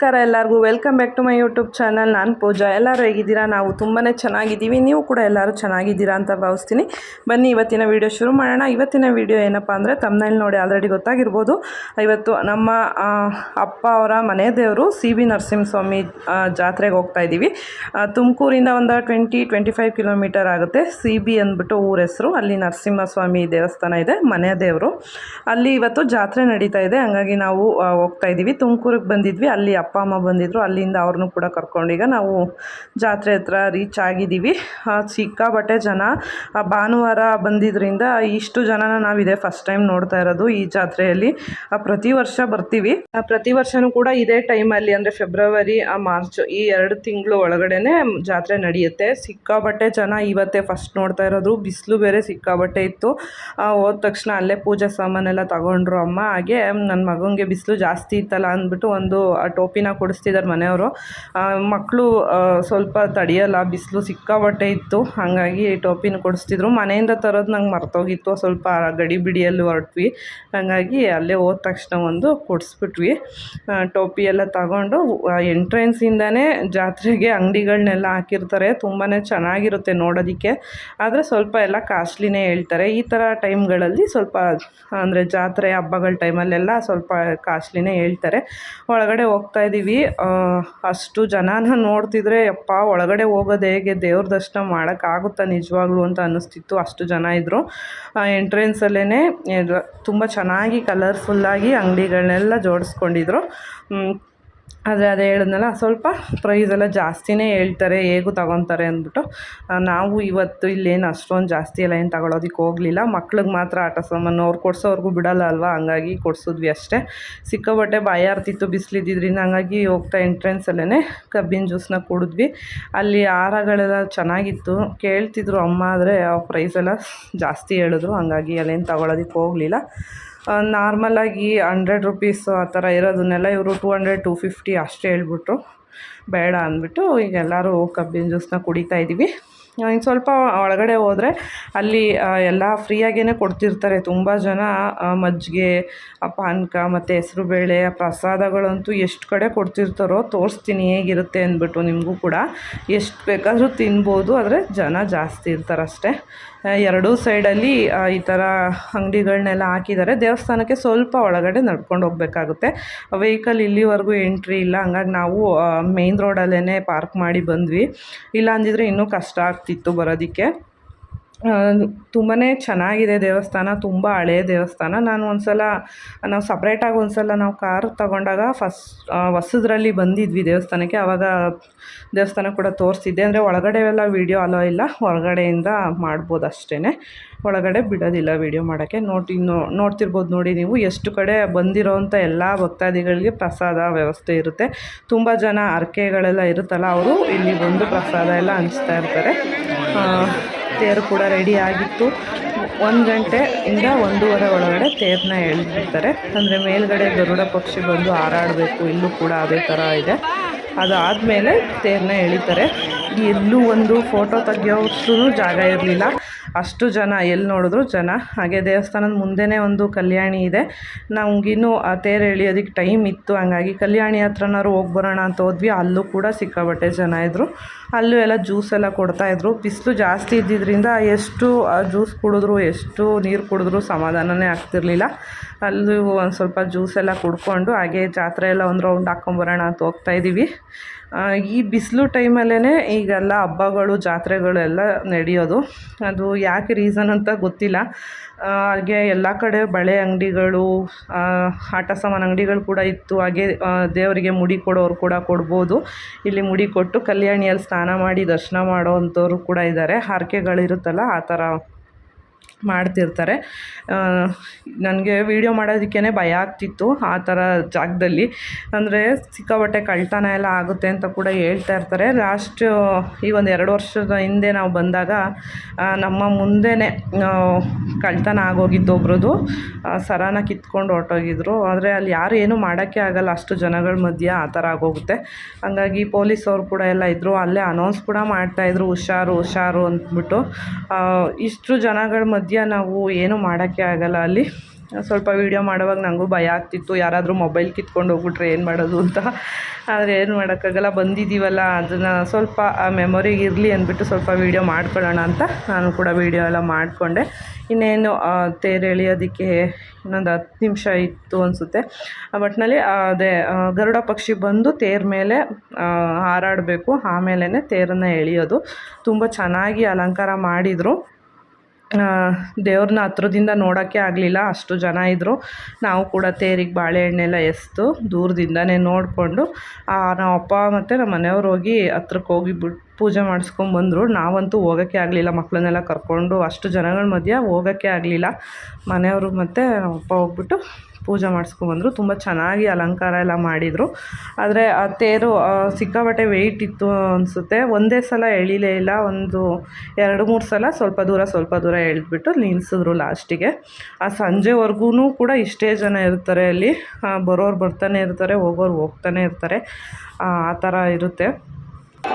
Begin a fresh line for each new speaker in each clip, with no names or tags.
ನಮಸ್ಕಾರ ಎಲ್ಲರಿಗೂ. Welcome back to my YouTube channel ನಾನು ಪೂಜಾ. ಎಲ್ಲರೂ ಹೇಗಿದ್ದೀರಾ? ನಾವು ತುಂಬಾ ಚೆನ್ನಾಗಿದ್ದೀವಿ. ನೀವು ಕೂಡ ಎಲ್ಲರೂ ಚೆನ್ನಾಗಿದ್ದೀರಾ ಅಂತ ಭಾವಿಸ್ತೀನಿ. ಬನ್ನಿ, ಇವತ್ತಿನ ವಿಡಿಯೋ ಶುರು ಮಾಡೋಣ. ಇವತ್ತಿನ ವಿಡಿಯೋ ಏನಪ್ಪ ಅಂದರೆ ತಮ್ಮನಲ್ಲಿ ನೋಡಿ ಆಲ್ರೆಡಿ ಗೊತ್ತಾಗಿರ್ಬೋದು. ಇವತ್ತು ನಮ್ಮ ಅಪ್ಪ ಅವರ ಮನೆ ದೇವರು ಸಿ ಬಿ ನರಸಿಂಹಸ್ವಾಮಿ ಜಾತ್ರೆಗೆ ಹೋಗ್ತಾ ಇದ್ದೀವಿ. ತುಮಕೂರಿಂದ ಒಂದು ಟ್ವೆಂಟಿ ಟ್ವೆಂಟಿ ಫೈವ್ ಕಿಲೋಮೀಟರ್ ಆಗುತ್ತೆ. ಸಿ ಬಿ ಅಂದ್ಬಿಟ್ಟು ಊರ ಹೆಸರು. ಅಲ್ಲಿ ನರಸಿಂಹಸ್ವಾಮಿ ದೇವಸ್ಥಾನ ಇದೆ, ಮನೆ ದೇವರು. ಅಲ್ಲಿ ಇವತ್ತು ಜಾತ್ರೆ ನಡೀತಾ ಇದೆ. ಹಂಗಾಗಿ ನಾವು ಹೋಗ್ತಾ ಇದ್ದೀವಿ. ತುಮಕೂರಿಗೆ ಬಂದಿದ್ವಿ. ಅಲ್ಲಿ ಅಮ್ಮ ಬಂದಿದ್ರು, ಅಲ್ಲಿಂದ ಅವ್ರನ್ನೂ ಕೂಡ ಕರ್ಕೊಂಡು. ಈಗ ನಾವು ಜಾತ್ರೆ ಹತ್ರ ರೀಚ್ ಆಗಿದ್ದೀವಿ. ಸಿಕ್ಕಾಪಟ್ಟೆ ಜನ. ಭಾನುವಾರ ಬಂದಿದ್ದರಿಂದ ಇಷ್ಟು ಜನನ ನಾವು ಇದೇ ಫಸ್ಟ್ ಟೈಮ್ ನೋಡ್ತಾ ಇರೋದು ಈ ಜಾತ್ರೆಯಲ್ಲಿ. ಪ್ರತಿ ವರ್ಷ ಬರ್ತೀವಿ. ಪ್ರತಿ ವರ್ಷನೂ ಕೂಡ ಇದೇ ಟೈಮಲ್ಲಿ ಅಂದರೆ ಫೆಬ್ರವರಿ ಮಾರ್ಚ್ ಈ ಎರಡು ತಿಂಗಳು ಒಳಗಡೆನೆ ಜಾತ್ರೆ ನಡೆಯುತ್ತೆ. ಸಿಕ್ಕಾಪಟ್ಟೆ ಜನ ಇವತ್ತೇ ಫಸ್ಟ್ ನೋಡ್ತಾ ಇರೋದು. ಬಿಸಿಲು ಬೇರೆ ಸಿಕ್ಕಾಪಟ್ಟೆ ಇತ್ತು. ಹೋದ ತಕ್ಷಣ ಅಲ್ಲೇ ಪೂಜೆ ಸಾಮಾನೆಲ್ಲ ತಗೊಂಡ್ರು ಅಮ್ಮ. ಹಾಗೆ ನನ್ನ ಮಗನಿಗೆ ಬಿಸಿಲು ಜಾಸ್ತಿ ಇತ್ತಲ್ಲ ಅಂದ್ಬಿಟ್ಟು ಒಂದು, ಆ ಟೋಪಿನ ಕೊಡಿಸ್ತಿದ್ದಾರೆ ಮನೆಯವರು. ಮಕ್ಕಳು ಸ್ವಲ್ಪ ತಡೆಯಲ್ಲ, ಬಿಸಿಲು ಸಿಕ್ಕಾಪಟ್ಟೆ ಇತ್ತು. ಹಾಗಾಗಿ ಟೋಪಿನ ಕೊಡಿಸ್ತಿದ್ರು. ಮನೆಯಿಂದ ತರೋದು ನಂಗೆ ಮರ್ತೋಗಿತ್ತು. ಸ್ವಲ್ಪ ಗಡಿ ಬಿಡಿಯಲ್ಲಿ ಹೊರಟ್ವಿ. ಹಾಗಾಗಿ ಅಲ್ಲೇ ಹೋದ ತಕ್ಷಣ ಒಂದು ಕೊಡಿಸ್ಬಿಟ್ವಿ. ಟೋಪಿ ಎಲ್ಲ ತಗೊಂಡು ಎಂಟ್ರೆನ್ಸಿಂದನೇ ಜಾತ್ರೆಗೆ ಅಂಗಡಿಗಳನ್ನೆಲ್ಲ ಹಾಕಿರ್ತಾರೆ. ತುಂಬಾ ಚೆನ್ನಾಗಿರುತ್ತೆ ನೋಡೋದಕ್ಕೆ. ಆದರೆ ಸ್ವಲ್ಪ ಎಲ್ಲ ಕಾಸ್ಟ್ಲಿನೇ ಹೇಳ್ತಾರೆ. ಈ ಥರ ಟೈಮ್ಗಳಲ್ಲಿ ಸ್ವಲ್ಪ, ಅಂದರೆ ಜಾತ್ರೆ ಹಬ್ಬಗಳ ಟೈಮಲ್ಲೆಲ್ಲ ಸ್ವಲ್ಪ ಕಾಸ್ಟ್ಲಿನೇ ಹೇಳ್ತಾರೆ. ಒಳಗಡೆ ಹೋಗ್ತಾ ಇದ್ದೀವಿ ಅಷ್ಟು ಜನನ ನೋಡ್ತಿದ್ರೆ ಅಪ್ಪ ಒಳಗಡೆ ಹೋಗೋದು ಹೇಗೆ? ದೇವ್ರ ದರ್ಶನ ಮಾಡೋಕ್ಕಾಗುತ್ತಾ ನಿಜವಾಗ್ಲೂ? ಅಂತ ಅನ್ನಿಸ್ತಿತ್ತು ಅಷ್ಟು ಜನ ಇದ್ದರು ಎಂಟ್ರೆನ್ಸಲ್ಲೇ ತುಂಬ ಚೆನ್ನಾಗಿ ಕಲರ್ಫುಲ್ಲಾಗಿ ಅಂಗಡಿಗಳನ್ನೆಲ್ಲ ಜೋಡಿಸ್ಕೊಂಡಿದ್ರು. ಆದರೆ ಅದೇ ಹೇಳಿದ್ನಲ್ಲ, ಸ್ವಲ್ಪ ಪ್ರೈಸ್ ಎಲ್ಲ ಜಾಸ್ತಿನೇ ಹೇಳ್ತಾರೆ, ಹೇಗೂ ತಗೊತಾರೆ ಅಂದ್ಬಿಟ್ಟು. ನಾವು ಇವತ್ತು ಇಲ್ಲೇನು ಅಷ್ಟೊಂದು ಜಾಸ್ತಿ ಎಲ್ಲ ಏನು ತಗೊಳೋದಕ್ಕೆ ಹೋಗಲಿಲ್ಲ. ಮಕ್ಳಿಗೆ ಮಾತ್ರ ಆಟ ಸಾಮಾನು ಅವ್ರು ಕೊಡ್ಸೋರ್ಗೂ ಬಿಡಲ್ಲ ಅಲ್ವಾ? ಹಂಗಾಗಿ ಕೊಡಿಸಿದ್ವಿ ಅಷ್ಟೇ. ಸಿಕ್ಕಾಬಟ್ಟೆ ಬಾಯಾರ್ತಿತ್ತು, ಬಿಸಿಲಿದ್ದಿದ್ರಿಂದ ಹಂಗಾಗಿ ಹೋಗ್ತಾ ಎಂಟ್ರೆನ್ಸಲ್ಲೇ ಕಬ್ಬಿನ ಜ್ಯೂಸನ್ನ ಕುಡಿದ್ವಿ. ಅಲ್ಲಿ ಆಹಾರಗಳೆಲ್ಲ ಚೆನ್ನಾಗಿತ್ತು. ಕೇಳ್ತಿದ್ರು ಅಮ್ಮ, ಆದರೆ ಆ ಪ್ರೈಸ್ ಎಲ್ಲ ಜಾಸ್ತಿ ಹೇಳಿದ್ರು. ಹಂಗಾಗಿ ಅಲ್ಲೇನು ತಗೊಳೋದಕ್ಕೆ ಹೋಗಲಿಲ್ಲ. ನಾರ್ಮಲಾಗಿ ಹಂಡ್ರೆಡ್ ರುಪೀಸ್ ಆ ಥರ ಇರೋದನ್ನೆಲ್ಲ ಇವರು ಟೂ ಹಂಡ್ರೆಡ್ ಟೂ ಫಿಫ್ಟಿ ಅಷ್ಟೇ ಹೇಳ್ಬಿಟ್ರು. ಬೇಡ ಅಂದ್ಬಿಟ್ಟು ಈಗ ಎಲ್ಲರೂ ಕಬ್ಬಿನ ಜ್ಯೂಸನ್ನ ಕುಡಿತಾ ಇದ್ದೀವಿ ಇನ್ನು ಸ್ವಲ್ಪ ಒಳಗಡೆ ಹೋದರೆ ಅಲ್ಲಿ ಎಲ್ಲ ಫ್ರೀಯಾಗೇ ಕೊಡ್ತಿರ್ತಾರೆ. ತುಂಬ ಜನ ಮಜ್ಜಿಗೆ ಪಾನಕ ಮತ್ತು ಹೆಸ್ರುಬೇಳೆ ಆ, ಪ್ರಸಾದಗಳಂತೂ ಎಷ್ಟು ಕಡೆ ಕೊಡ್ತಿರ್ತಾರೋ ತೋರಿಸ್ತೀನಿ ಹೇಗಿರುತ್ತೆ ಅಂದ್ಬಿಟ್ಟು ನಿಮಗೂ ಕೂಡ. ಎಷ್ಟು ಬೇಕಾದರೂ ತಿನ್ಬೋದು, ಆದರೆ ಜನ ಜಾಸ್ತಿ ಇರ್ತಾರಷ್ಟೇ. ಎರಡೂ ಸೈಡಲ್ಲಿ ಈ ಥರ ಅಂಗಡಿಗಳನ್ನೆಲ್ಲ ಹಾಕಿದ್ದಾರೆ. ದೇವಸ್ಥಾನಕ್ಕೆ ಸ್ವಲ್ಪ ಒಳಗಡೆ ನಡ್ಕೊಂಡು ಹೋಗಬೇಕಾಗುತ್ತೆ. ವೆಹಿಕಲ್ ಇಲ್ಲಿವರೆಗೂ ಎಂಟ್ರಿ ಇಲ್ಲ. ಹಂಗಾಗಿ ನಾವು ಮೇಯ್ನ್ ರೋಡಲ್ಲೇ ಪಾರ್ಕ್ ಮಾಡಿ ಬಂದ್ವಿ. ಇಲ್ಲ ಅಂದಿದ್ರೆ ಇನ್ನೂ ಕಷ್ಟ ಆಗ್ತಿತ್ತು ಬರೋದಕ್ಕೆ. ತುಂಬಾ ಚೆನ್ನಾಗಿದೆ ದೇವಸ್ಥಾನ, ತುಂಬ ಹಳೆಯ ದೇವಸ್ಥಾನ. ನಾನು ಒಂದು ಸಲ ನಾವು ಸಪ್ರೇಟಾಗಿ ಒಂದು ಸಲ ನಾವು ಕಾರ್ ತಗೊಂಡಾಗ ಫಸ್ಟ್ ಹೊಸದ್ರಲ್ಲಿ ಬಂದಿದ್ವಿ ದೇವಸ್ಥಾನಕ್ಕೆ. ಆವಾಗ ದೇವಸ್ಥಾನ ಕೂಡ ತೋರಿಸಿದ್ದೆ. ಅಂದರೆ ಒಳಗಡೆ ಎಲ್ಲ ವೀಡಿಯೋ ಅಲೋ ಇಲ್ಲ, ಹೊರಗಡೆಯಿಂದ ಮಾಡ್ಬೋದು ಅಷ್ಟೇ ಒಳಗಡೆ ಬಿಡೋದಿಲ್ಲ ವೀಡಿಯೋ ಮಾಡೋಕ್ಕೆ. ನೋಡಿ ನೋ ನೋಡ್ತಿರ್ಬೋದು ನೋಡಿ ನೀವು, ಎಷ್ಟು ಕಡೆ ಬಂದಿರೋವಂಥ ಎಲ್ಲ ಭಕ್ತಾದಿಗಳಿಗೆ ಪ್ರಸಾದ ವ್ಯವಸ್ಥೆ ಇರುತ್ತೆ. ತುಂಬ ಜನ ಅರ್ಕೆಗಳೆಲ್ಲ ಇರುತ್ತಲ್ಲ, ಅವರು ಇಲ್ಲಿ ಬಂದು ಪ್ರಸಾದ ಎಲ್ಲ ಹಂಚ್ತಾ ಇರ್ತಾರೆ. ತೇರು ಕೂಡ ರೆಡಿ ಆಗಿತ್ತು. ಒಂದು ಗಂಟೆಯಿಂದ ಒಂದೂವರೆ ಒಳಗಡೆ ತೇರನ್ನ ಎಳೆದಿರ್ತಾರೆ. ಅಂದರೆ ಮೇಲ್ಗಡೆ ಗರುಡ ಪಕ್ಷಿ ಬಂದು ಹಾರಾಡಬೇಕು, ಇಲ್ಲೂ ಕೂಡ ಅದೇ ಥರ ಇದೆ. ಅದಾದಮೇಲೆ ತೇರನ್ನ ಎಳಿತಾರೆ. ಎಲ್ಲೂ ಒಂದು ಫೋಟೋ ತೆಗಿಯೋಷ್ಟು ಜಾಗ ಇರಲಿಲ್ಲ. ಅಷ್ಟು ಜನ ಎಲ್ಲಿ ನೋಡಿದ್ರು ಜನ. ಹಾಗೆ ದೇವಸ್ಥಾನದ ಮುಂದೆನೇ ಒಂದು ಕಲ್ಯಾಣಿ ಇದೆ. ನಮಗಿನ್ನೂ ಆ ತೇರು ಎಳಿಯೋದಕ್ಕೆ ಟೈಮ್ ಇತ್ತು. ಹಂಗಾಗಿ ಕಲ್ಯಾಣಿ ಹತ್ರನಾದ್ರು ಹೋಗಿ ಬರೋಣ ಅಂತ ಹೋದ್ವಿ. ಅಲ್ಲೂ ಕೂಡ ಸಿಕ್ಕಾಬಟ್ಟೆ ಜನ ಇದ್ದರು ಅಲ್ಲೂ ಎಲ್ಲ ಜ್ಯೂಸ್ ಎಲ್ಲ ಕೊಡ್ತಾಯಿದ್ರು ಬಿಸಿಲು ಜಾಸ್ತಿ ಇದ್ದಿದ್ದರಿಂದ ಎಷ್ಟು ಜ್ಯೂಸ್ ಕುಡಿದ್ರು ಎಷ್ಟು ನೀರು ಕುಡಿದ್ರು ಸಮಾಧಾನನೇ ಆಗ್ತಿರ್ಲಿಲ್ಲ. ಅಲ್ಲೂ ಒಂದು ಸ್ವಲ್ಪ ಜ್ಯೂಸ್ ಎಲ್ಲ ಕುಡ್ಕೊಂಡು ಹಾಗೆ ಜಾತ್ರೆ ಎಲ್ಲ ಒಂದು ರೌಂಡ್ ಹಾಕ್ಕೊಂಬರೋಣ ಅಂತ ಹೋಗ್ತಾ ಆ, ಈ ಬಿಸಿಲು ಟೈಮಲ್ಲೇ ಈಗೆಲ್ಲ ಹಬ್ಬಗಳು ಜಾತ್ರೆಗಳು ಎಲ್ಲ ನಡೆಯೋದು. ಅದು ಯಾಕೆ ರೀಸನ್ ಅಂತ ಗೊತ್ತಿಲ್ಲ. ಹಾಗೆ ಎಲ್ಲ ಕಡೆ ಬಳೆ ಅಂಗಡಿಗಳು ಆಟ ಸಾಮಾನು ಅಂಗಡಿಗಳು ಕೂಡ ಇತ್ತು. ಹಾಗೆ ದೇವರಿಗೆ ಮುಡಿ ಕೊಡೋರು ಕೂಡ ಕೊಡ್ಬೋದು. ಇಲ್ಲಿ ಮುಡಿ ಕೊಟ್ಟು ಕಲ್ಯಾಣಿಯಲ್ಲಿ ಸ್ನಾನ ಮಾಡಿ ದರ್ಶನ ಮಾಡೋ ಅಂಥವ್ರು ಕೂಡ ಇದ್ದಾರೆ. ಹರಕೆಗಳಿರುತ್ತಲ್ಲ, ಆ ಥರ ಮಾಡ್ತಿರ್ತಾರೆ. ನನಗೆ ವೀಡಿಯೋ ಮಾಡೋದಕ್ಕೇ ಭಯ ಆಗ್ತಿತ್ತು ಆ ಥರ ಜಾಗದಲ್ಲಿ. ಅಂದರೆ ಸಿಕ್ಕಾಪಟ್ಟೆ ಕಳ್ತನ ಎಲ್ಲ ಆಗುತ್ತೆ ಅಂತ ಕೂಡ ಹೇಳ್ತಾ ಇರ್ತಾರೆ. ಲಾಸ್ಟ್ ಈ ಒಂದು ಎರಡು ವರ್ಷದ ಹಿಂದೆ ನಾವು ಬಂದಾಗ ನಮ್ಮ ಮುಂದೆನೇ ಕಳ್ತನ ಆಗೋಗಿತ್ತು ಒಬ್ರದ್ದು ಸರಾನ ಕಿತ್ಕೊಂಡು ಹೊರ್ಟೋಗಿದ್ರು. ಆದರೆ ಅಲ್ಲಿ ಯಾರು ಏನೂ ಮಾಡೋಕ್ಕೆ ಆಗಲ್ಲ. ಅಷ್ಟು ಜನಗಳ ಮಧ್ಯೆ ಆ ಥರ ಆಗೋಗುತ್ತೆ. ಹಂಗಾಗಿ ಪೊಲೀಸವ್ರು ಕೂಡ ಎಲ್ಲ ಇದ್ದರು ಅಲ್ಲೇ ಅನೌನ್ಸ್ ಕೂಡ ಮಾಡ್ತಾಯಿದ್ರು ಹುಷಾರು ಹುಷಾರು ಅಂದ್ಬಿಟ್ಟು. ಇಷ್ಟು ಜನಗಳ ಮಧ್ಯ ನಾವು ಏನೂ ಮಾಡೋಕ್ಕೆ ಆಗಲ್ಲ. ಅಲ್ಲಿ ಸ್ವಲ್ಪ ವೀಡಿಯೋ ಮಾಡೋವಾಗ ನನಗೂ ಭಯ ಆಗ್ತಿತ್ತು. ಯಾರಾದರೂ ಮೊಬೈಲ್ ಕಿತ್ಕೊಂಡು ಹೋಗ್ಬಿಟ್ರೆ ಏನು ಮಾಡೋದು ಅಂತ. ಆದರೆ ಏನು ಮಾಡೋಕ್ಕಾಗಲ್ಲ. ಬಂದಿದ್ದೀವಲ್ಲ ಅದನ್ನು ಸ್ವಲ್ಪ ಆ ಮೆಮೊರಿಗೆ ಇರಲಿ ಅಂದ್ಬಿಟ್ಟು ಸ್ವಲ್ಪ ವೀಡಿಯೋ ಮಾಡ್ಕೊಳ್ಳೋಣ ಅಂತ ನಾನು ಕೂಡ ವೀಡಿಯೋ ಎಲ್ಲ ಮಾಡಿಕೊಂಡೆ. ಇನ್ನೇನು ತೇರು ಎಳೆಯೋದಕ್ಕೆ ಇನ್ನೊಂದು ಹತ್ತು ನಿಮಿಷ ಇತ್ತು ಅನಿಸುತ್ತೆ. ಆ ಒಟ್ಟಿನಲ್ಲಿ ಅದೇ ಗರುಡ ಪಕ್ಷಿ ಬಂದು ತೇರ ಮೇಲೆ ಹಾರಾಡಬೇಕು. ಆಮೇಲೆ ತೇರನ್ನು ಎಳೆಯೋದು. ತುಂಬ ಚೆನ್ನಾಗಿ ಅಲಂಕಾರ ಮಾಡಿದರು. ದೇವ್ರನ್ನ ಹತ್ರದಿಂದ ನೋಡೋಕ್ಕೆ ಆಗಲಿಲ್ಲ. ಅಷ್ಟು ಜನ ಇದ್ದರು ನಾವು ಕೂಡ ತೇರಿಗೆ ಬಾಳೆಹಣ್ಣೆಲ್ಲ ಎಸೆದು ದೂರದಿಂದನೇ ನೋಡಿಕೊಂಡು ನಮ್ಮ ಅಪ್ಪ ಮತ್ತು ನಮ್ಮ ಮನೆಯವ್ರು ಹೋಗಿ ಹತ್ರಕ್ಕೆ ಹೋಗಿ ಬಿಟ್ಟು ಪೂಜೆ ಮಾಡಿಸ್ಕೊಂಬಂದರು ನಾವಂತೂ ಹೋಗೋಕ್ಕೆ ಆಗಲಿಲ್ಲ. ಮಕ್ಕಳನ್ನೆಲ್ಲ ಕರ್ಕೊಂಡು ಅಷ್ಟು ಜನಗಳ ಮಧ್ಯೆ ಹೋಗೋಕ್ಕೆ ಆಗಲಿಲ್ಲ. ಮನೆಯವರು ಮತ್ತು ನಮ್ಮ ಅಪ್ಪ ಹೋಗ್ಬಿಟ್ಟು ಪೂಜೆ ಮಾಡಿಸ್ಕೊಂಬಂದರು. ತುಂಬ ಚೆನ್ನಾಗಿ ಅಲಂಕಾರ ಎಲ್ಲ ಮಾಡಿದರು. ಆದರೆ ಆ ತೇರು ಸಿಕ್ಕಾಬಟ್ಟೆ ವೆಯ್ಟ್ ಇತ್ತು ಅನಿಸುತ್ತೆ. ಒಂದೇ ಸಲ ಎಳಿಲೇ ಇಲ್ಲ. ಒಂದು ಎರಡು, ಮೂರು ಸಲ ಸ್ವಲ್ಪ ದೂರ ಸ್ವಲ್ಪ ದೂರ ಎಳೆದ್ಬಿಟ್ಟು ನಿಲ್ಲಿಸಿದ್ರು ಲಾಸ್ಟಿಗೆ. ಆ ಸಂಜೆವರೆಗೂ ಕೂಡ ಇಷ್ಟೇ ಜನ ಇರ್ತಾರೆ ಅಲ್ಲಿ. ಬರೋರು ಬರ್ತಾನೆ ಇರ್ತಾರೆ, ಹೋಗೋರು ಹೋಗ್ತಾನೆ ಇರ್ತಾರೆ. ಆ ಥರ ಇರುತ್ತೆ ಆ,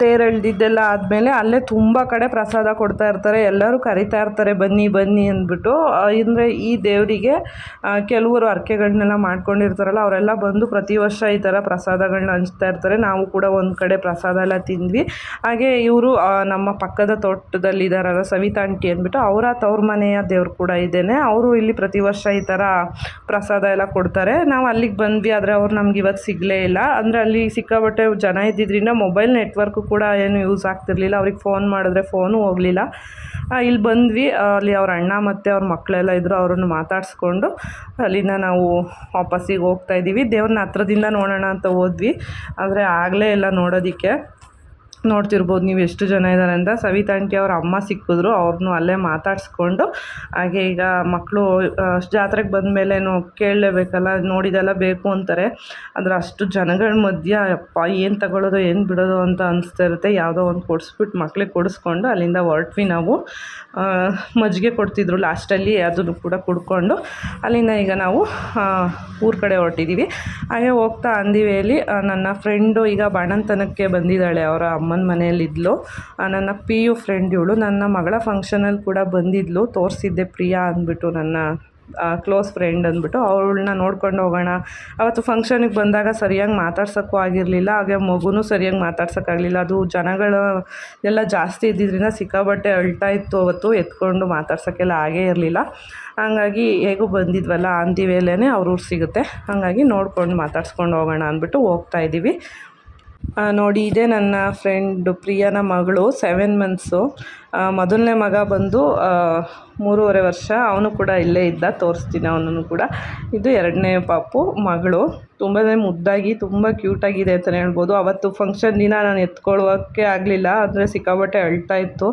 ತೇರು ಎಳ್ದಿದ್ದೆಲ್ಲ ಆದಮೇಲೆ ಅಲ್ಲೇ ತುಂಬ ಕಡೆ ಪ್ರಸಾದ ಕೊಡ್ತಾ ಇರ್ತಾರೆ. ಎಲ್ಲರೂ ಕರಿತಾ ಇರ್ತಾರೆ, ಬನ್ನಿ ಬನ್ನಿ ಅಂದ್ಬಿಟ್ಟು. ಅಂದರೆ ಈ ದೇವರಿಗೆ ಕೆಲವರು ಹರಕೆಗಳ್ನೆಲ್ಲ ಮಾಡ್ಕೊಂಡಿರ್ತಾರಲ್ಲ, ಅವರೆಲ್ಲ ಬಂದು ಪ್ರತಿ ವರ್ಷ ಈ ಥರ ಪ್ರಸಾದಗಳನ್ನ ಹಂಚ್ತಾ ಇರ್ತಾರೆ. ನಾವು ಕೂಡ ಒಂದು ಕಡೆ ಪ್ರಸಾದ ಎಲ್ಲ ತಿಂದ್ವಿ. ಹಾಗೆ ಇವರು ನಮ್ಮ ಪಕ್ಕದ ತೋಟದಲ್ಲಿ ಇದ್ದಾರಲ್ಲ ಸವಿತಾ ಆಂಟಿ ಅಂದ್ಬಿಟ್ಟು, ಅವರ ತವ್ರ ಮನೆಯ ದೇವರು ಕೂಡ ಇದ್ದೇನೆ ಅವರು ಇಲ್ಲಿ ಪ್ರತಿ ವರ್ಷ ಈ ಥರ ಪ್ರಸಾದ ಎಲ್ಲ ಕೊಡ್ತಾರೆ. ನಾವು ಅಲ್ಲಿಗೆ ಬಂದ್ವಿ, ಆದರೆ ಅವ್ರು ನಮ್ಗೆ ಇವತ್ತು ಸಿಗಲೇ ಇಲ್ಲ. ಅಂದರೆ ಅಲ್ಲಿ ಸಿಕ್ಕಾಬಟ್ಟೆ ಜನ ಇದ್ದಿದ್ದರಿಂದ ಮೊಬೈಲ್ ನೆಟ್ವರ್ಕು ಕೂಡ ಏನು ಯೂಸ್ ಆಗ್ತಿರ್ಲಿಲ್ಲ. ಅವ್ರಿಗೆ ಫೋನ್ ಮಾಡಿದ್ರೆ ಫೋನು ಹೋಗಲಿಲ್ಲ. ಇಲ್ಲಿ ಬಂದ್ವಿ. ಅಲ್ಲಿ ಅವ್ರ ಅಣ್ಣ ಮತ್ತು ಅವ್ರ ಮಕ್ಕಳೆಲ್ಲ ಇದ್ದರು ಅವ್ರನ್ನ ಮಾತಾಡಿಸ್ಕೊಂಡು ಅಲ್ಲಿಂದ ನಾವು ವಾಪಸ್ಸಿಗೆ ಹೋಗ್ತಾ ಇದ್ದೀವಿ. ದೇವ್ರನ್ನ ಹತ್ರದಿಂದ ನೋಡೋಣ ಅಂತ ಹೋದ್ವಿ. ಆದರೆ ಆಗಲೇ ಇಲ್ಲ ನೋಡೋದಕ್ಕೆ. ನೋಡ್ತಿರ್ಬೋದು ನೀವು ಎಷ್ಟು ಜನ ಇದ್ದಾರೆ ಅಂತ. ಸವಿತಾ ಆಂಟಿ ಅವ್ರ ಅಮ್ಮ ಸಿಕ್ಕಿದ್ರು ಅವ್ರನ್ನೂ ಅಲ್ಲೇ ಮಾತಾಡಿಸ್ಕೊಂಡು. ಹಾಗೆ ಈಗ ಮಕ್ಕಳು ಜಾತ್ರೆಗೆ ಬಂದಮೇಲೇನು ಕೇಳಲೇಬೇಕಲ್ಲ, ನೋಡಿದೆಲ್ಲ ಬೇಕು ಅಂತಾರೆ. ಆದರೆ ಅಷ್ಟು ಜನಗಳ ಮಧ್ಯೆ ಅಪ್ಪ ಏನು ತಗೊಳ್ಳೋದು ಏನು ಬಿಡೋದು ಅಂತ ಅನಿಸ್ತಾ ಇರುತ್ತೆ. ಯಾವುದೋ ಒಂದು ಕೊಡಿಸ್ಬಿಟ್ಟು ಮಕ್ಳಿಗೆ ಕೊಡಿಸ್ಕೊಂಡು ಅಲ್ಲಿಂದ ಹೊರಟ್ವಿ ನಾವು. ಮಜ್ಜಿಗೆ ಕೊಡ್ತಿದ್ರು ಲಾಸ್ಟಲ್ಲಿ, ಅದನ್ನು ಕೂಡ ಕುಡ್ಕೊಂಡು. ಅಲ್ಲಿಂದ ಈಗ ನಾವು ಊರ ಕಡೆ ಹೊರಟಿದ್ದೀವಿ ಹಾಗೆ ಹೋಗ್ತಾ ಅಂದಿವೇಲಿ ನನ್ನ ಫ್ರೆಂಡು ಈಗ ಬಾಣಂತನಕ್ಕೆ ಬಂದಿದ್ದಾಳೆ, ಅವರ ಅಮ್ಮನ ಮನೆಯಲ್ಲಿದ್ಲು ನನ್ನ ಪಿ ಯು ಫ್ರೆಂಡ್ ಇವಳು. ನನ್ನ ಮಗಳ ಫಂಕ್ಷನಲ್ಲಿ ಕೂಡ ಬಂದಿದ್ಲು. ತೋರಿಸಿದ್ದೆ ಪ್ರಿಯಾ ಅಂದ್ಬಿಟ್ಟು ನನ್ನ ಕ್ಲೋಸ್ ಫ್ರೆಂಡ್ ಅಂದ್ಬಿಟ್ಟು. ಅವಳನ್ನ ನೋಡ್ಕೊಂಡು ಹೋಗೋಣ. ಅವತ್ತು ಫಂಕ್ಷನಿಗೆ ಬಂದಾಗ ಸರಿಯಾಗಿ ಮಾತಾಡ್ಸೋಕ್ಕೂ ಆಗಿರಲಿಲ್ಲ. ಹಾಗೆ ಮಗುನೂ ಸರಿಯಾಗಿ ಮಾತಾಡ್ಸೋಕ್ಕಾಗಲಿಲ್ಲ ಅದು ಜನಗಳು ಎಲ್ಲ ಜಾಸ್ತಿ ಇದ್ದಿದ್ದರಿಂದ ಸಿಕ್ಕಾಬಟ್ಟೆ ಅಳ್ತಾ ಇತ್ತು ಅವತ್ತು. ಎತ್ಕೊಂಡು ಮಾತಾಡ್ಸೋಕ್ಕೆಲ್ಲ ಆಗೇ ಇರಲಿಲ್ಲ. ಹಾಗಾಗಿ ಹೇಗೂ ಬಂದಿದ್ವಲ್ಲ ಅಂದಿವೇಲೇ ಅವ್ರ ಊರು ಸಿಗುತ್ತೆ. ಹಾಗಾಗಿ ನೋಡ್ಕೊಂಡು ಮಾತಾಡ್ಸ್ಕೊಂಡು ಹೋಗೋಣ ಅಂದ್ಬಿಟ್ಟು ಹೋಗ್ತಾ ಇದ್ದೀವಿ. ನೋಡಿ, ಇದೇ ನನ್ನ ಫ್ರೆಂಡ್ ಪ್ರಿಯನ ಮಗಳು ಸೆವೆನ್ ಮಂತ್ಸು ಮೊದಲನೇ ಮಗ ಬಂದು ಮೂರುವರೆ ವರ್ಷ. ಅವನು ಕೂಡ ಇಲ್ಲೇ ಇದ್ದ, ತೋರಿಸ್ತೀನಿ ಅವನನ್ನು ಕೂಡ. ಇದು ಎರಡನೇ ಪಾಪು ಮಗಳು. ತುಂಬಾ ಮುದ್ದಾಗಿ, ತುಂಬ ಕ್ಯೂಟಾಗಿದೆ ಅಂತಲೇ ಹೇಳ್ಬೋದು. ಅವತ್ತು ಫಂಕ್ಷನ್ ದಿನ ನಾನು ಎತ್ಕೊಳ್ಳೋಕ್ಕೆ ಆಗಲಿಲ್ಲ ಅಂದರೆ ಸಿಕ್ಕಾಬಟ್ಟೆ ಅಳ್ತಾ ಇತ್ತು.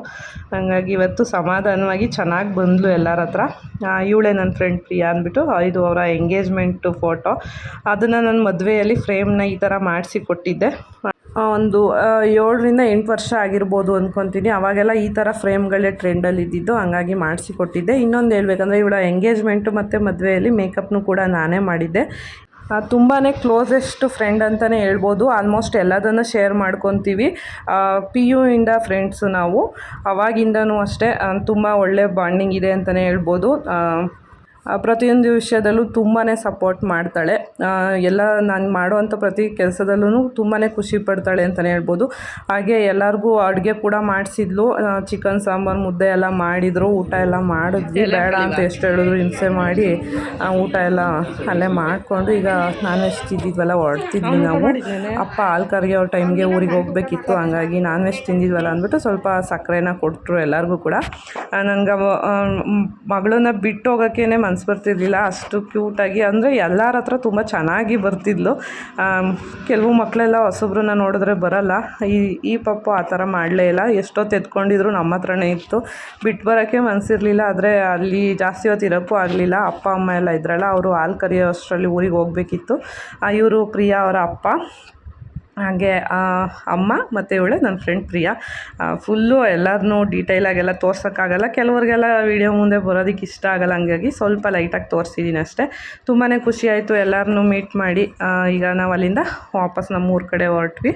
ಹಾಗಾಗಿ ಇವತ್ತು ಸಮಾಧಾನವಾಗಿ ಚೆನ್ನಾಗಿ ಬಂದಳು ಎಲ್ಲರ ಹತ್ರ. ಇವಳೆ ನನ್ನ ಫ್ರೆಂಡ್ ಪ್ರಿಯಾ ಅಂದ್ಬಿಟ್ಟು ಇದು ಅವರ ಎಂಗೇಜ್ಮೆಂಟು ಫೋಟೋ ಅದನ್ನು ನಾನು ಮದುವೆಯಲ್ಲಿ ಫ್ರೇಮ್ನ ಈ ಥರ ಮಾಡಿಸಿಕೊಟ್ಟಿದ್ದೆ ಒಂದು ಏಳರಿಂದ ಎಂಟು ವರ್ಷ ಆಗಿರ್ಬೋದು ಅಂದ್ಕೊತೀನಿ ಅವಾಗೆಲ್ಲ ಈ ಥರ ಫ್ರೇಮ್ಗಳೇ ಟ್ರೆಂಡಲ್ಲಿ ಇದ್ದಿದ್ದು, ಹಂಗಾಗಿ ಮಾಡಿಸಿಕೊಟ್ಟಿದ್ದೆ ಇನ್ನೊಂದು ಹೇಳ್ಬೇಕಂದ್ರೆ, ಇವಳ ಎಂಗೇಜ್ಮೆಂಟು ಮತ್ತು ಮದುವೆಯಲ್ಲಿ ಮೇಕಪ್ನು ಕೂಡ ನಾನೇ ಮಾಡಿದ್ದೆ. ತುಂಬಾ ಕ್ಲೋಸೆಸ್ಟ್ ಫ್ರೆಂಡ್ ಅಂತಲೇ ಹೇಳ್ಬೋದು. ಆಲ್ಮೋಸ್ಟ್ ಎಲ್ಲದನ್ನು ಶೇರ್ ಮಾಡ್ಕೊತೀವಿ. ಪಿ ಯು ಇಂದ ಫ್ರೆಂಡ್ಸು ನಾವು. ಅವಾಗಿಂದನೂ ಅಷ್ಟೇ ತುಂಬ ಒಳ್ಳೆ ಬಾಂಡಿಂಗ್ ಇದೆ ಅಂತಲೇ ಹೇಳ್ಬೋದು. ಪ್ರತಿಯೊಂದು ವಿಷಯದಲ್ಲೂ ತುಂಬಾ ಸಪೋರ್ಟ್ ಮಾಡ್ತಾಳೆ. ಎಲ್ಲ ನಾನು ಮಾಡುವಂಥ ಪ್ರತಿ ಕೆಲಸದಲ್ಲೂ ತುಂಬಾ ಖುಷಿ ಪಡ್ತಾಳೆ ಅಂತಲೇ ಹೇಳ್ಬೋದು. ಹಾಗೆ ಎಲ್ಲರಿಗೂ ಅಡುಗೆ ಕೂಡ ಮಾಡಿಸಿದ್ಲು. ಚಿಕನ್ ಸಾಂಬಾರು ಮುದ್ದೆ ಎಲ್ಲ ಮಾಡಿದರು. ಊಟ ಎಲ್ಲ ಮಾಡಿದ್ವಿ. ಬೇಡ ಅಂತ ಎಷ್ಟು ಹೇಳಿದ್ರು ಹಿಂಸೆ ಮಾಡಿ ಊಟ ಎಲ್ಲ ಅಲ್ಲೇ ಮಾಡಿಕೊಂಡು ಈಗ ನಾನ್ ವೆಜ್ ತಿಂದಿದ್ವಲ್ಲ ಹೊರಡ್ತಿದ್ವಿ ನಾವು. ಅಪ್ಪ ಹಾಲು ಅವ್ರ ಟೈಮ್ಗೆ ಊರಿಗೆ ಹೋಗ್ಬೇಕಿತ್ತು. ಹಂಗಾಗಿ ನಾನ್ ವೆಜ್ ತಿಂದಿದ್ವಲ್ಲ ಅಂದ್ಬಿಟ್ಟು ಸ್ವಲ್ಪ ಸಕ್ಕರೆನ ಕೊಟ್ಟರು ಎಲ್ಲರಿಗೂ ಕೂಡ. ನನಗೆ ಮಗಳನ್ನ ಬಿಟ್ಟು ಹೋಗೋಕ್ಕೇ ಮನ್ಸು ಅಷ್ಟು ಕ್ಯೂಟಾಗಿ ಅಂದರೆ ಎಲ್ಲರ ಹತ್ರ ತುಂಬ ಚೆನ್ನಾಗಿ ಬರ್ತಿದ್ಲು. ಕೆಲವು ಮಕ್ಕಳೆಲ್ಲ ಹೊಸಬ್ರನ್ನ ನೋಡಿದ್ರೆ ಬರಲ್ಲ. ಈ ಈ ಪಪ್ಪು ಆ ಥರ ಮಾಡಲೇ ಇಲ್ಲ. ಎಷ್ಟೊತ್ತು ಎತ್ಕೊಂಡಿದ್ರು ನಮ್ಮ ಹತ್ರನೇ ಇತ್ತು. ಬಿಟ್ಟು ಬರೋಕ್ಕೆ ಮನಸ್ಸಿರಲಿಲ್ಲ ಆದರೆ ಅಲ್ಲಿ ಜಾಸ್ತಿ ಹೊತ್ತು ಇರೋಕ್ಕೂ ಆಗಲಿಲ್ಲ. ಅಪ್ಪ, ಅಮ್ಮ ಎಲ್ಲ ಇದ್ರಲ್ಲ, ಅವರು ಹಾಲು ಕರಿಯೋ ಅಷ್ಟರಲ್ಲಿ ಊರಿಗೆ ಹೋಗಬೇಕಿತ್ತು. ಇವರು ಪ್ರಿಯಾ ಅವರ ಅಪ್ಪ. ಹಾಗೆ ಅಮ್ಮ ಮತ್ತು ಇವಳೆ ನನ್ನ ಫ್ರೆಂಡ್ ಪ್ರಿಯಾ. ಫುಲ್ಲು ಎಲ್ಲರನ್ನೂ ಡೀಟೇಲಾಗೆಲ್ಲ ತೋರ್ಸೋಕ್ಕಾಗಲ್ಲ. ಕೆಲವ್ರಿಗೆಲ್ಲ ವೀಡಿಯೋ ಮುಂದೆ ಬರೋದಕ್ಕೆ ಇಷ್ಟ ಆಗಲ್ಲ, ಹಂಗಾಗಿ ಸ್ವಲ್ಪ ಲೈಟಾಗಿ ತೋರಿಸಿದ್ದೀನಿ ಅಷ್ಟೇ. ತುಂಬಾ ಖುಷಿ ಆಯಿತು ಎಲ್ಲರನ್ನೂ ಮೀಟ್ ಮಾಡಿ. ಈಗ ನಾವು ಅಲ್ಲಿಂದ ವಾಪಸ್ ನಮ್ಮ ಊರ ಕಡೆ ಹೊರಟ್ವಿ.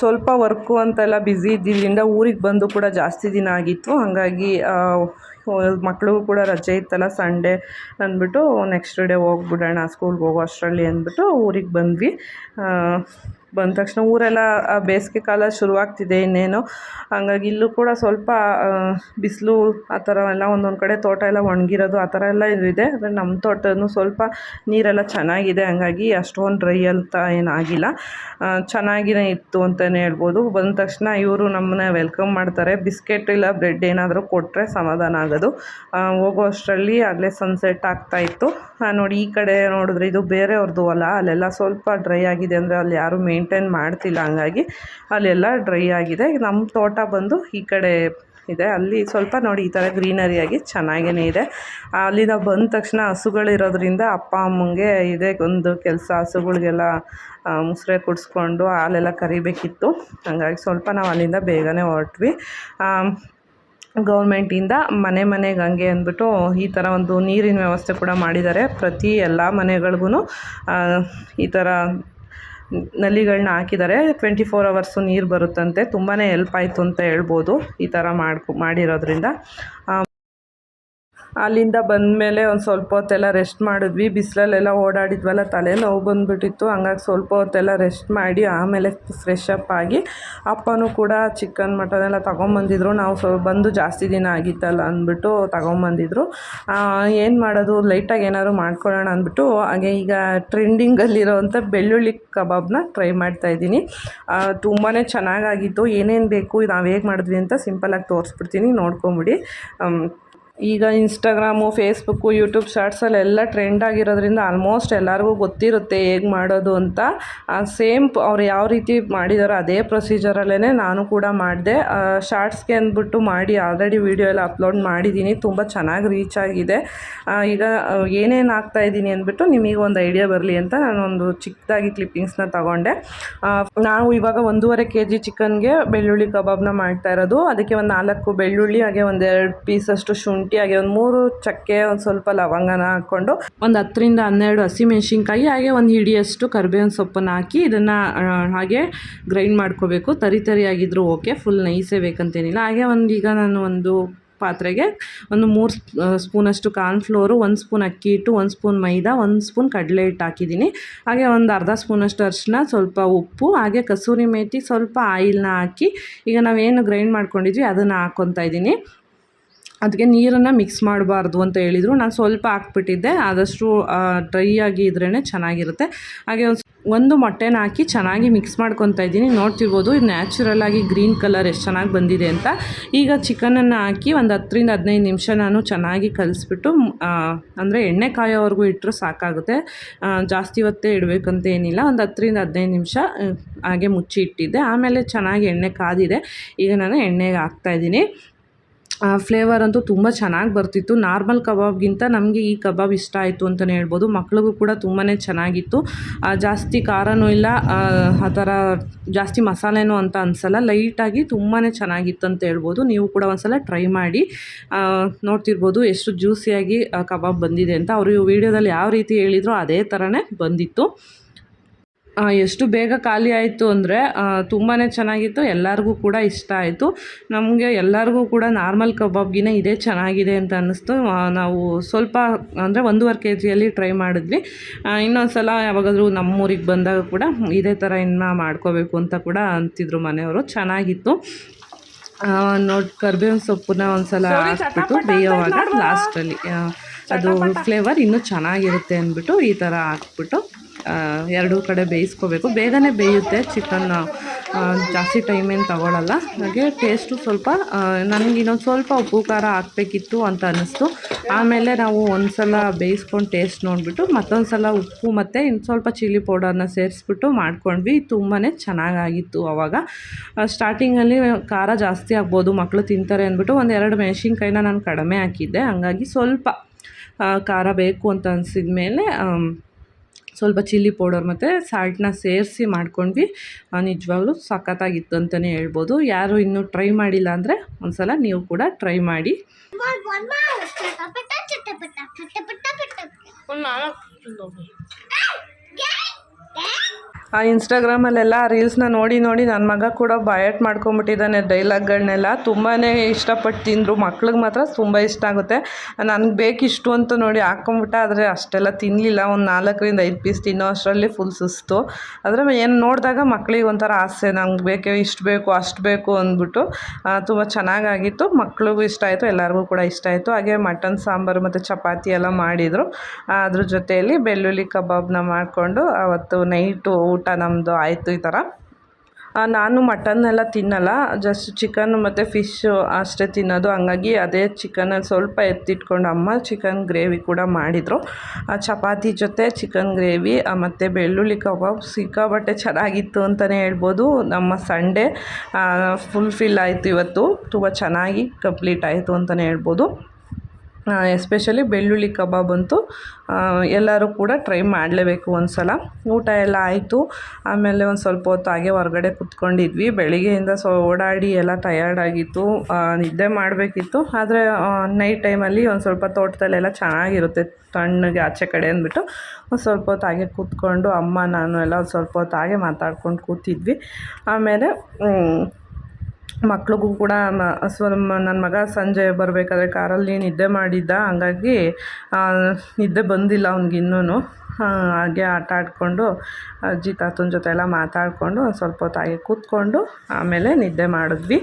ಸ್ವಲ್ಪ ವರ್ಕು ಅಂತೆಲ್ಲ ಬ್ಯುಸಿ ಇದ್ದಿದ್ದರಿಂದ ಊರಿಗೆ ಬಂದು ಕೂಡ ಜಾಸ್ತಿ ದಿನ ಆಗಿತ್ತು. ಹಾಗಾಗಿ ಮಕ್ಳಿಗೂ ಕೂಡ ರಜೆ ಇತ್ತಲ್ಲ ಸಂಡೇ ಅಂದ್ಬಿಟ್ಟು ನೆಕ್ಸ್ಟ್ ಡೇ ಹೋಗ್ಬಿಡೋಣ ಸ್ಕೂಲ್ಗೆ ಹೋಗೋ ಅಷ್ಟರಲ್ಲಿ ಅಂದ್ಬಿಟ್ಟು ಊರಿಗೆ ಬಂದ್ವಿ. ಬಂದ ತಕ್ಷಣ ಊರೆಲ್ಲ ಬೇಸಿಗೆ ಕಾಲ ಶುರುವಾಗ್ತಿದೆ ಇನ್ನೇನು. ಹಂಗಾಗಿ ಇಲ್ಲೂ ಕೂಡ ಸ್ವಲ್ಪ ಬಿಸಿಲು ಆ ಥರ ಎಲ್ಲ ಒಂದೊಂದು ಕಡೆ ತೋಟ ಎಲ್ಲ ಒಣಗಿರೋದು ಆ ಥರ ಎಲ್ಲ ಇದೆ. ಅಂದರೆ ನಮ್ಮ ತೋಟನೂ ಸ್ವಲ್ಪ ನೀರೆಲ್ಲ ಚೆನ್ನಾಗಿದೆ. ಹಂಗಾಗಿ ಅಷ್ಟೊಂದು ಡ್ರೈ ಅಂತ ಏನಾಗಿಲ್ಲ ಚೆನ್ನಾಗಿಯೇ ಇತ್ತು ಅಂತಲೇ ಹೇಳ್ಬೋದು. ಬಂದ ತಕ್ಷಣ ಇವರು ನಮ್ಮನ್ನ ವೆಲ್ಕಮ್ ಮಾಡ್ತಾರೆ. ಬಿಸ್ಕೆಟ್ ಇಲ್ಲ, ಬ್ರೆಡ್ ಏನಾದರೂ ಕೊಟ್ಟರೆ ಸಮಾಧಾನ ಆಗೋದು. ಹೋಗೋ ಅಷ್ಟರಲ್ಲಿ ಆಗಲೇ ಸನ್ಸೆಟ್ ಆಗ್ತಾ ಇತ್ತು. ನೋಡಿ ಈ ಕಡೆ ನೋಡಿದ್ರೆ ಇದು ಬೇರೆಯವ್ರದ್ದು ಅಲ್ಲ. ಅಲ್ಲೆಲ್ಲ ಸ್ವಲ್ಪ ಡ್ರೈ ಆಗಿದೆ ಅಂದರೆ ಅಲ್ಲಿ ಯಾರೂ ಮೇಂಟೈನ್ ಮಾಡ್ತಿಲ್ಲ. ಹಂಗಾಗಿ ಅಲ್ಲೆಲ್ಲ ಡ್ರೈ ಆಗಿದೆ. ನಮ್ಮ ತೋಟ ಬಂದು ಈ ಕಡೆ ಇದೆ. ಅಲ್ಲಿ ಸ್ವಲ್ಪ ನೋಡಿ ಈ ಥರ ಗ್ರೀನರಿಯಾಗಿ ಚೆನ್ನಾಗೇ ಇದೆ. ಅಲ್ಲಿ ನಾವು ಬಂದ ತಕ್ಷಣ ಹಸುಗಳಿರೋದ್ರಿಂದ ಅಪ್ಪ, ಅಮ್ಮಂಗೆ ಇದೇ. ಒಂದು ಕೆಲಸ ಹಸುಗಳಿಗೆಲ್ಲ ಮುಸ್ರೆ ಕುಡಿಸ್ಕೊಂಡು ಹಾಲೆಲ್ಲ ಕರಿಬೇಕಿತ್ತು. ಹಂಗಾಗಿ ಸ್ವಲ್ಪ ನಾವು ಅಲ್ಲಿಂದ ಬೇಗನೆ ಹೊರಟ್ವಿ. ಗೌರ್ಮೆಂಟಿಂದ ಮನೆ ಮನೆಗೆ ಹಂಗೆ ಅಂದ್ಬಿಟ್ಟು ಈ ಥರ ಒಂದು ನೀರಿನ ವ್ಯವಸ್ಥೆ ಕೂಡ ಮಾಡಿದ್ದಾರೆ. ಪ್ರತಿ ಎಲ್ಲ ಮನೆಗಳಿಗೂ ಈ ಥರ ನಲ್ಲಿಗಳನ್ನ ಹಾಕಿದ್ದಾರೆ. ಟ್ವೆಂಟಿ ಫೋರ್ ಅವರ್ಸು ನೀರು ಬರುತ್ತಂತೆ. ತುಂಬಾ ಹೆಲ್ಪ್ ಆಯಿತು ಅಂತ ಹೇಳ್ಬೋದು ಈ ಥರ ಮಾಡ್ಕೊ ಮಾಡಿರೋದ್ರಿಂದ. ಅಲ್ಲಿಂದ ಬಂದಮೇಲೆ ಒಂದು ಸ್ವಲ್ಪ ಹೊತ್ತೆಲ್ಲ ರೆಸ್ಟ್ ಮಾಡಿದ್ವಿ. ಬಿಸಿಲಲ್ಲೆಲ್ಲ ಓಡಾಡಿದ್ವಲ್ಲ, ತಲೆ ನೋವು ಬಂದುಬಿಟ್ಟಿತ್ತು. ಹಂಗಾಗಿ ಸ್ವಲ್ಪ ಹೊತ್ತೆಲ್ಲ ರೆಸ್ಟ್ ಮಾಡಿ ಆಮೇಲೆ ಫ್ರೆಶ್ ಅಪ್ ಆಗಿ ಅಪ್ಪನೂ ಕೂಡ ಚಿಕನ್ ಮಟನ್ ಎಲ್ಲ ತೊಗೊಂಬಂದಿದ್ರು. ನಾವು ಸ್ವಲ್ಪ ಬಂದು ಜಾಸ್ತಿ ದಿನ ಆಗಿತ್ತಲ್ಲ ಅಂದ್ಬಿಟ್ಟು ತೊಗೊಂಬಂದಿದ್ರು. ಏನು ಮಾಡೋದು? ಲೈಟಾಗಿ ಏನಾದ್ರು ಮಾಡ್ಕೊಳ್ಳೋಣ ಅಂದ್ಬಿಟ್ಟು ಹಾಗೆ ಈಗ ಟ್ರೆಂಡಿಂಗಲ್ಲಿರೋವಂಥ ಬೆಳ್ಳುಳ್ಳಿ ಕಬಾಬ್ನ ಟ್ರೈ ಮಾಡ್ತಾ ಇದ್ದೀನಿ. ತುಂಬಾ ಚೆನ್ನಾಗಾಗಿತ್ತು. ಏನೇನು ಬೇಕು ನಾವು ಹೇಗೆ ಮಾಡಿದ್ವಿ ಅಂತ ಸಿಂಪಲಾಗಿ ತೋರಿಸ್ಬಿಡ್ತೀನಿ. ನೋಡ್ಕೊಂಬಿಡಿ. ಈಗ ಇನ್ಸ್ಟಾಗ್ರಾಮು ಫೇಸ್ಬುಕ್ಕು ಯೂಟ್ಯೂಬ್ ಶಾರ್ಟ್ಸಲ್ಲೆಲ್ಲ ಟ್ರೆಂಡ್ ಆಗಿರೋದ್ರಿಂದ ಆಲ್ಮೋಸ್ಟ್ ಎಲ್ಲರಿಗೂ ಗೊತ್ತಿರುತ್ತೆ ಹೇಗೆ ಮಾಡೋದು ಅಂತ. ಸೇಮ್ ಅವ್ರು ಯಾವ ರೀತಿ ಮಾಡಿದಾರೋ ಅದೇ ಪ್ರೊಸೀಜರಲ್ಲೇ ನಾನು ಕೂಡ ಮಾಡಿದೆ. ಶಾರ್ಟ್ಸ್ಗೆ ಅಂದ್ಬಿಟ್ಟು ಮಾಡಿ ಆಲ್ರೆಡಿ ವೀಡಿಯೋ ಎಲ್ಲ ಅಪ್ಲೋಡ್ ಮಾಡಿದ್ದೀನಿ ತುಂಬ ಚೆನ್ನಾಗಿ ರೀಚ್ ಆಗಿದೆ. ಆ, ಈಗ ಏನೇನು ಆಗ್ತಾ ಇದ್ದೀನಿ ಅಂದ್ಬಿಟ್ಟು ನಿಮಗೆ ಒಂದು ಐಡಿಯಾ ಬರಲಿ ಅಂತ ನಾನೊಂದು ಚಿಕ್ಕದಾಗಿ ಕ್ಲಿಪ್ಪಿಂಗ್ಸ್ನ ತಗೊಂಡೆ. ಆ, ನಾವು ಇವಾಗ ಒಂದೂವರೆ ಕೆ ಜಿ ಚಿಕನ್ಗೆ ಬೆಳ್ಳುಳ್ಳಿ ಕಬಾಬ್ನ ಮಾಡ್ತಾ ಇರೋದು. ಅದಕ್ಕೆ ಒಂದು ನಾಲ್ಕು ಬೆಳ್ಳುಳ್ಳಿ ಹಾಗೆ ಒಂದೆರಡು ಪೀಸಷ್ಟು ಶುಂಠಿ ಹಾಗೆ ಒಂದು ಮೂರು ಚಕ್ಕೆ, ಒಂದು ಸ್ವಲ್ಪ ಲವಂಗನ ಹಾಕ್ಕೊಂಡು ಒಂದು ಹತ್ತರಿಂದ ಹನ್ನೆರಡು ಹಸಿಮೆಣ್ಸಿನ್ಕಾಯಿ ಹಾಗೆ ಒಂದು ಹಿಡಿಯಷ್ಟು ಕರಿಬೇವಿನ ಸೊಪ್ಪನ್ನು ಹಾಕಿ ಇದನ್ನು ಹಾಗೆ ಗ್ರೈಂಡ್ ಮಾಡ್ಕೋಬೇಕು. ತರಿ ತರಿಯಾಗಿದ್ದರೂ ಓಕೆ ಫುಲ್ ನೈಸೇ ಬೇಕಂತೇನಿಲ್ಲ. ಹಾಗೆ ಒಂದು, ಈಗ ನಾನು ಒಂದು ಪಾತ್ರೆಗೆ ಒಂದು ಮೂರು ಸ್ಪೂನಷ್ಟು ಕಾರ್ನ್ಫ್ಲೋರು ಒಂದು ಸ್ಪೂನ್ ಅಕ್ಕಿ ಇಟ್ಟು ಒಂದು ಸ್ಪೂನ್ ಮೈದಾ, ಒಂದು ಸ್ಪೂನ್ ಕಡಲೆ ಹಿಟ್ಟು ಹಾಕಿದ್ದೀನಿ. ಹಾಗೆ ಒಂದು ಅರ್ಧ ಸ್ಪೂನಷ್ಟು ಅರಿಶಿನ, ಸ್ವಲ್ಪ ಉಪ್ಪು, ಹಾಗೆ ಕಸೂರಿ ಮೇಥಿ ಸ್ವಲ್ಪ ಆಯಿಲ್ನ ಹಾಕಿ ಈಗ ನಾವೇನು ಗ್ರೈಂಡ್ ಮಾಡ್ಕೊಂಡಿದ್ವಿ ಅದನ್ನು ಹಾಕ್ಕೊತಾ ಇದ್ದೀನಿ. ಅದಕ್ಕೆ ನೀರನ್ನು ಮಿಕ್ಸ್ ಮಾಡಬಾರ್ದು ಅಂತ ಹೇಳಿದರು. ನಾನು ಸ್ವಲ್ಪ ಹಾಕ್ಬಿಟ್ಟಿದ್ದೆ. ಆದಷ್ಟು ಡ್ರೈ ಆಗಿ ಇದ್ರೇ ಚೆನ್ನಾಗಿರುತ್ತೆ. ಹಾಗೆ ಒಂದು ಮೊಟ್ಟೆನ ಹಾಕಿ ಚೆನ್ನಾಗಿ ಮಿಕ್ಸ್ ಮಾಡ್ಕೊತಾ ಇದ್ದೀನಿ. ನೋಡ್ತಿರ್ಬೋದು, ಇದು ನ್ಯಾಚುರಲ್ ಆಗಿ ಗ್ರೀನ್ ಕಲರ್ ಎಷ್ಟು ಚೆನ್ನಾಗಿ ಬಂದಿದೆ ಅಂತ. ಈಗ ಚಿಕನನ್ನು ಹಾಕಿ ಒಂದು ಹತ್ತರಿಂದ ಹದಿನೈದು ನಿಮಿಷ ನಾನು ಚೆನ್ನಾಗಿ ಕಲಿಸ್ಬಿಟ್ಟು ಅಂದರೆ ಎಣ್ಣೆ ಕಾಯೋವರೆಗೂ ಇಟ್ಟರು ಸಾಕಾಗುತ್ತೆ. ಜಾಸ್ತಿ ಹೊತ್ತೇ ಇಡಬೇಕಂತ ಏನಿಲ್ಲ. ಒಂದು ಹತ್ತರಿಂದ ಹದಿನೈದು ನಿಮಿಷ ಹಾಗೆ ಮುಚ್ಚಿ ಇಟ್ಟಿದ್ದೆ ಆಮೇಲೆ ಚೆನ್ನಾಗಿ ಎಣ್ಣೆ ಕಾದಿದೆ. ಈಗ ನಾನು ಎಣ್ಣೆಗೆ ಹಾಕ್ತಾಯಿದ್ದೀನಿ ಫ್ಲೇವರ್ ಅಂತೂ ತುಂಬ ಚೆನ್ನಾಗಿ ಬರ್ತಿತ್ತು. ನಾರ್ಮಲ್ ಕಬಾಬ್ಗಿಂತ ನಮಗೆ ಈ ಕಬಾಬ್ ಇಷ್ಟ ಆಯಿತು ಅಂತಲೇ ಹೇಳ್ಬೋದು. ಮಕ್ಳಿಗೂ ಕೂಡ ತುಂಬಾ ಚೆನ್ನಾಗಿತ್ತು. ಜಾಸ್ತಿ ಖಾರನೂ ಇಲ್ಲ. ಆ, ಥರ ಜಾಸ್ತಿ ಮಸಾಲೆನೂ ಅಂತ ಅನಿಸಲ್ಲ. ಲೈಟಾಗಿ ತುಂಬಾ ಚೆನ್ನಾಗಿತ್ತು ಅಂತ ಹೇಳ್ಬೋದು. ನೀವು ಕೂಡ ಒಂದ್ಸಲ ಟ್ರೈ ಮಾಡಿ ನೋಡ್ತಿರ್ಬೋದು ಎಷ್ಟು ಜ್ಯೂಸಿಯಾಗಿ ಕಬಾಬ್ ಬಂದಿದೆ ಅಂತ. ಅವರು ವಿಡಿಯೋದಲ್ಲಿ ಯಾವ ರೀತಿ ಹೇಳಿದ್ರು ಅದೇ ಥರನೇ ಬಂದಿತ್ತು. ಎಷ್ಟು ಬೇಗ ಖಾಲಿ ಆಯಿತು ಅಂದರೆ ತುಂಬಾ ಚೆನ್ನಾಗಿತ್ತು. ಎಲ್ಲರಿಗೂ ಕೂಡ ಇಷ್ಟ ಆಯಿತು. ನಮಗೆ ಎಲ್ಲರಿಗೂ ಕೂಡ ನಾರ್ಮಲ್ ಕಬಾಬ್ಗಿನ ಇದೇ ಚೆನ್ನಾಗಿದೆ ಅಂತ ಅನ್ನಿಸ್ತು. ನಾವು ಸ್ವಲ್ಪ ಅಂದರೆ ಒಂದೂವರೆ ಕೆ ಜಿಯಲ್ಲಿ ಟ್ರೈ ಮಾಡಿದ್ವಿ. ಇನ್ನೊಂದು ಸಲ ಯಾವಾಗಾದರೂ ನಮ್ಮೂರಿಗೆ ಬಂದಾಗ ಕೂಡ ಇದೇ ಥರ ಇನ್ನು ಮಾಡ್ಕೋಬೇಕು ಅಂತ ಕೂಡ ಅಂತಿದ್ರು ಮನೆಯವರು. ಚೆನ್ನಾಗಿತ್ತು. ನೋಡಿ ಕರ್ಬೇವಿನ ಸೊಪ್ಪನ್ನ ಒಂದು ಸಲ ಹಾಕ್ಬಿಟ್ಟು ಬೇಯೋವಾಗ ಲಾಸ್ಟಲ್ಲಿ ಅದು ಫ್ಲೇವರ್ ಇನ್ನೂ ಚೆನ್ನಾಗಿರುತ್ತೆ ಅಂದ್ಬಿಟ್ಟು ಈ ಥರ ಹಾಕ್ಬಿಟ್ಟು ಎರಡೂ ಕಡೆ ಬೇಯಿಸ್ಕೋಬೇಕು. ಬೇಗನೆ ಬೇಯುತ್ತೆ. ಚಿಕನ್ ಜಾಸ್ತಿ ಟೈಮ್ ಏನು ತಗೊಳ್ಳಲ್ಲ ಹಾಗೆ ಟೇಸ್ಟು ಸ್ವಲ್ಪ ನನಗೆ ಇನ್ನೊಂದು ಸ್ವಲ್ಪ ಉಪ್ಪು, ಖಾರ ಹಾಕಬೇಕಿತ್ತು ಅಂತ ಅನ್ನಿಸ್ತು. ಆಮೇಲೆ ನಾವು ಒಂದು ಸಲ ಬೇಯಿಸ್ಕೊಂಡು ಟೇಸ್ಟ್ ನೋಡಿಬಿಟ್ಟು ಮತ್ತೊಂದು ಸಲ ಉಪ್ಪು ಮತ್ತು ಇನ್ನು ಸ್ವಲ್ಪ ಚಿಲ್ಲಿ ಪೌಡರ್ನ ಸೇರಿಸ್ಬಿಟ್ಟು ಮಾಡ್ಕೊಂಡ್ವಿ. ತುಂಬಾ ಚೆನ್ನಾಗಾಗಿತ್ತು ಆವಾಗ ಸ್ಟಾರ್ಟಿಂಗಲ್ಲಿ ಖಾರ ಜಾಸ್ತಿ ಆಗ್ಬೋದು ಮಕ್ಕಳು ತಿಂತಾರೆ ಅಂದ್ಬಿಟ್ಟು ಒಂದು ಎರಡು ಮೆಣಸಿನ್ಕಾಯಿನ ನಾನು ಕಡಿಮೆ ಹಾಕಿದ್ದೆ. ಹಾಗಾಗಿ ಸ್ವಲ್ಪ ಖಾರ ಬೇಕು ಅಂತ ಅನಿಸಿದ ಮೇಲೆ ಸ್ವಲ್ಪ ಚಿಲ್ಲಿ ಪೌಡರ್ ಮತ್ತು ಸಾಲ್ಟನ್ನ ಸೇರಿಸಿ ಮಾಡ್ಕೊಂಡ್ವಿ ನಿಜವಾಗ್ಲೂ ಸಖತ್ತಾಗಿತ್ತು ಅಂತಲೇ ಹೇಳ್ಬೋದು ಯಾರು ಇನ್ನೂ ಟ್ರೈ ಮಾಡಿಲ್ಲ ಅಂದರೆ ಒಂದ್ಸಲ ನೀವು ಕೂಡ ಟ್ರೈ ಮಾಡಿ ಆ ಇನ್ಸ್ಟಾಗ್ರಾಮಲ್ಲೆಲ್ಲ ರೀಲ್ಸ್ನ ನೋಡಿ ನೋಡಿ ನನ್ನ ಮಗ ಕೂಡ ಬಯಟ್ ಮಾಡ್ಕೊಂಬಿಟ್ಟಿದ್ದಾನೆ ಡೈಲಾಗ್ಗಳನ್ನೆಲ್ಲ ತುಂಬಾ ಇಷ್ಟಪಟ್ಟು ತಿಂದರು. ಮಕ್ಳಿಗೆ ಮಾತ್ರ ತುಂಬ ಇಷ್ಟ ಆಗುತ್ತೆ. ನನಗೆ ಬೇಕಿಷ್ಟು ಅಂತ ನೋಡಿ ಹಾಕ್ಕೊಂಬಿಟ್ಟ ಆದರೆ ಅಷ್ಟೆಲ್ಲ ತಿನ್ನಲಿಲ್ಲ ಒಂದು ನಾಲ್ಕರಿಂದ ಐದು ಪೀಸ್ ತಿನ್ನೋ ಅಷ್ಟರಲ್ಲಿ ಫುಲ್ ಸುಸ್ತು. ಆದರೆ ಏನು ನೋಡಿದಾಗ ಮಕ್ಳಿಗೆ ಒಂಥರ ಆಸೆ. ನಂಗೆ ಬೇಕೇ, ಇಷ್ಟು ಬೇಕು, ಅಷ್ಟು ಬೇಕು ಅಂದ್ಬಿಟ್ಟು ತುಂಬ ಚೆನ್ನಾಗಾಗಿತ್ತು. ಮಕ್ಳಿಗೂ ಇಷ್ಟ ಆಯಿತು, ಎಲ್ಲರಿಗೂ ಕೂಡ ಇಷ್ಟ ಆಯಿತು. ಹಾಗೆ ಮಟನ್, ಸಾಂಬಾರು ಮತ್ತು ಚಪಾತಿ ಎಲ್ಲ ಮಾಡಿದರು. ಅದ್ರ ಜೊತೆಯಲ್ಲಿ ಬೆಳ್ಳುಳ್ಳಿ ಕಬಾಬ್ನ ಮಾಡಿಕೊಂಡು ಅವತ್ತು ನೈಟು ಊಟ ನಮ್ಮದು ಆಯಿತು ಈ ಥರ. ನಾನು ಮಟನ್ ಎಲ್ಲ ತಿನ್ನಲ್ಲ ಜಸ್ಟ್ ಚಿಕನ್ ಮತ್ತು ಫಿಶ್ಶು ಅಷ್ಟೇ ತಿನ್ನೋದು. ಹಂಗಾಗಿ ಅದೇ ಚಿಕನಲ್ಲಿ ಸ್ವಲ್ಪ ಎತ್ತಿಟ್ಕೊಂಡು ಅಮ್ಮ ಚಿಕನ್ ಗ್ರೇವಿ ಕೂಡ ಮಾಡಿದರು. ಚಪಾತಿ ಜೊತೆ ಚಿಕನ್ ಗ್ರೇವಿ ಮತ್ತು ಬೆಳ್ಳುಳ್ಳಿ ಕಬಾಬ್ ಸಿಕ್ಕಾಬಟ್ಟೆ ಚೆನ್ನಾಗಿತ್ತು ಅಂತಲೇ ಹೇಳ್ಬೋದು. ನಮ್ಮ ಸಂಡೇ ಫುಲ್ಫಿಲ್ ಆಯಿತು ಇವತ್ತು. ತುಂಬ ಚೆನ್ನಾಗಿ ಕಂಪ್ಲೀಟ್ ಆಯಿತು ಅಂತಲೇ ಹೇಳ್ಬೋದು. ಎಸ್ಪೆಷಲಿ ಬೆಳ್ಳುಳ್ಳಿ ಕಬಾಬ್ ಅಂತೂ ಎಲ್ಲರೂ ಕೂಡ ಟ್ರೈ ಮಾಡಲೇಬೇಕು ಒಂದು ಸಲ ಊಟ ಎಲ್ಲ ಆಯಿತು, ಆಮೇಲೆ ಒಂದು ಸ್ವಲ್ಪ ಹೊತ್ತು ಹಾಗೆ ಹೊರಗಡೆ ಕುತ್ಕೊಂಡಿದ್ವಿ. ಬೆಳಿಗ್ಗೆಯಿಂದ ಸೊ, ಓಡಾಡಿ ಎಲ್ಲ ಟಯರ್ಡ್ ಆಗಿತ್ತು ನಿದ್ದೆ ಮಾಡಬೇಕಿತ್ತು. ಆದರೆ ನೈಟ್ ಟೈಮಲ್ಲಿ ಒಂದು ಸ್ವಲ್ಪ ತೋಟದಲ್ಲೆಲ್ಲ ಚೆನ್ನಾಗಿರುತ್ತೆ, ತಣ್ಣಗೆ ಆಚೆ ಕಡೆ ಅಂದ್ಬಿಟ್ಟು. ಒಂದು ಸ್ವಲ್ಪ ಹೊತ್ತು ಹಾಗೆ ಕೂತ್ಕೊಂಡು ಅಮ್ಮ, ನಾನು ಎಲ್ಲ ಒಂದು ಸ್ವಲ್ಪ ಹೊತ್ತು ಹಾಗೆ ಮಾತಾಡ್ಕೊಂಡು ಕೂತಿದ್ವಿ. ಆಮೇಲೆ ಮಕ್ಳಿಗೂ ಕೂಡ ಮ- ಸ್ವ ನನ್ನ ಮಗ ಸಂಜೆ ಬರಬೇಕಾದ್ರೆ ಕಾರಲ್ಲಿ ನಿದ್ದೆ ಮಾಡಿದ್ದ. ಹಂಗಾಗಿ ನಿದ್ದೆ ಬಂದಿಲ್ಲ ಅವ್ನಿಗಿನ್ನೂ ಹಾಗೆ ಆಟ ಆಡಿಕೊಂಡು ಅಜ್ಜಿ ತಾತನ ಜೊತೆ ಎಲ್ಲ ಮಾತಾಡಿಕೊಂಡು ಒಂದು ಸ್ವಲ್ಪ ಹೊತ್ತು ಹಾಗೆ ಕೂತ್ಕೊಂಡು ಆಮೇಲೆ ನಿದ್ದೆ ಮಾಡಿದ್ವಿ.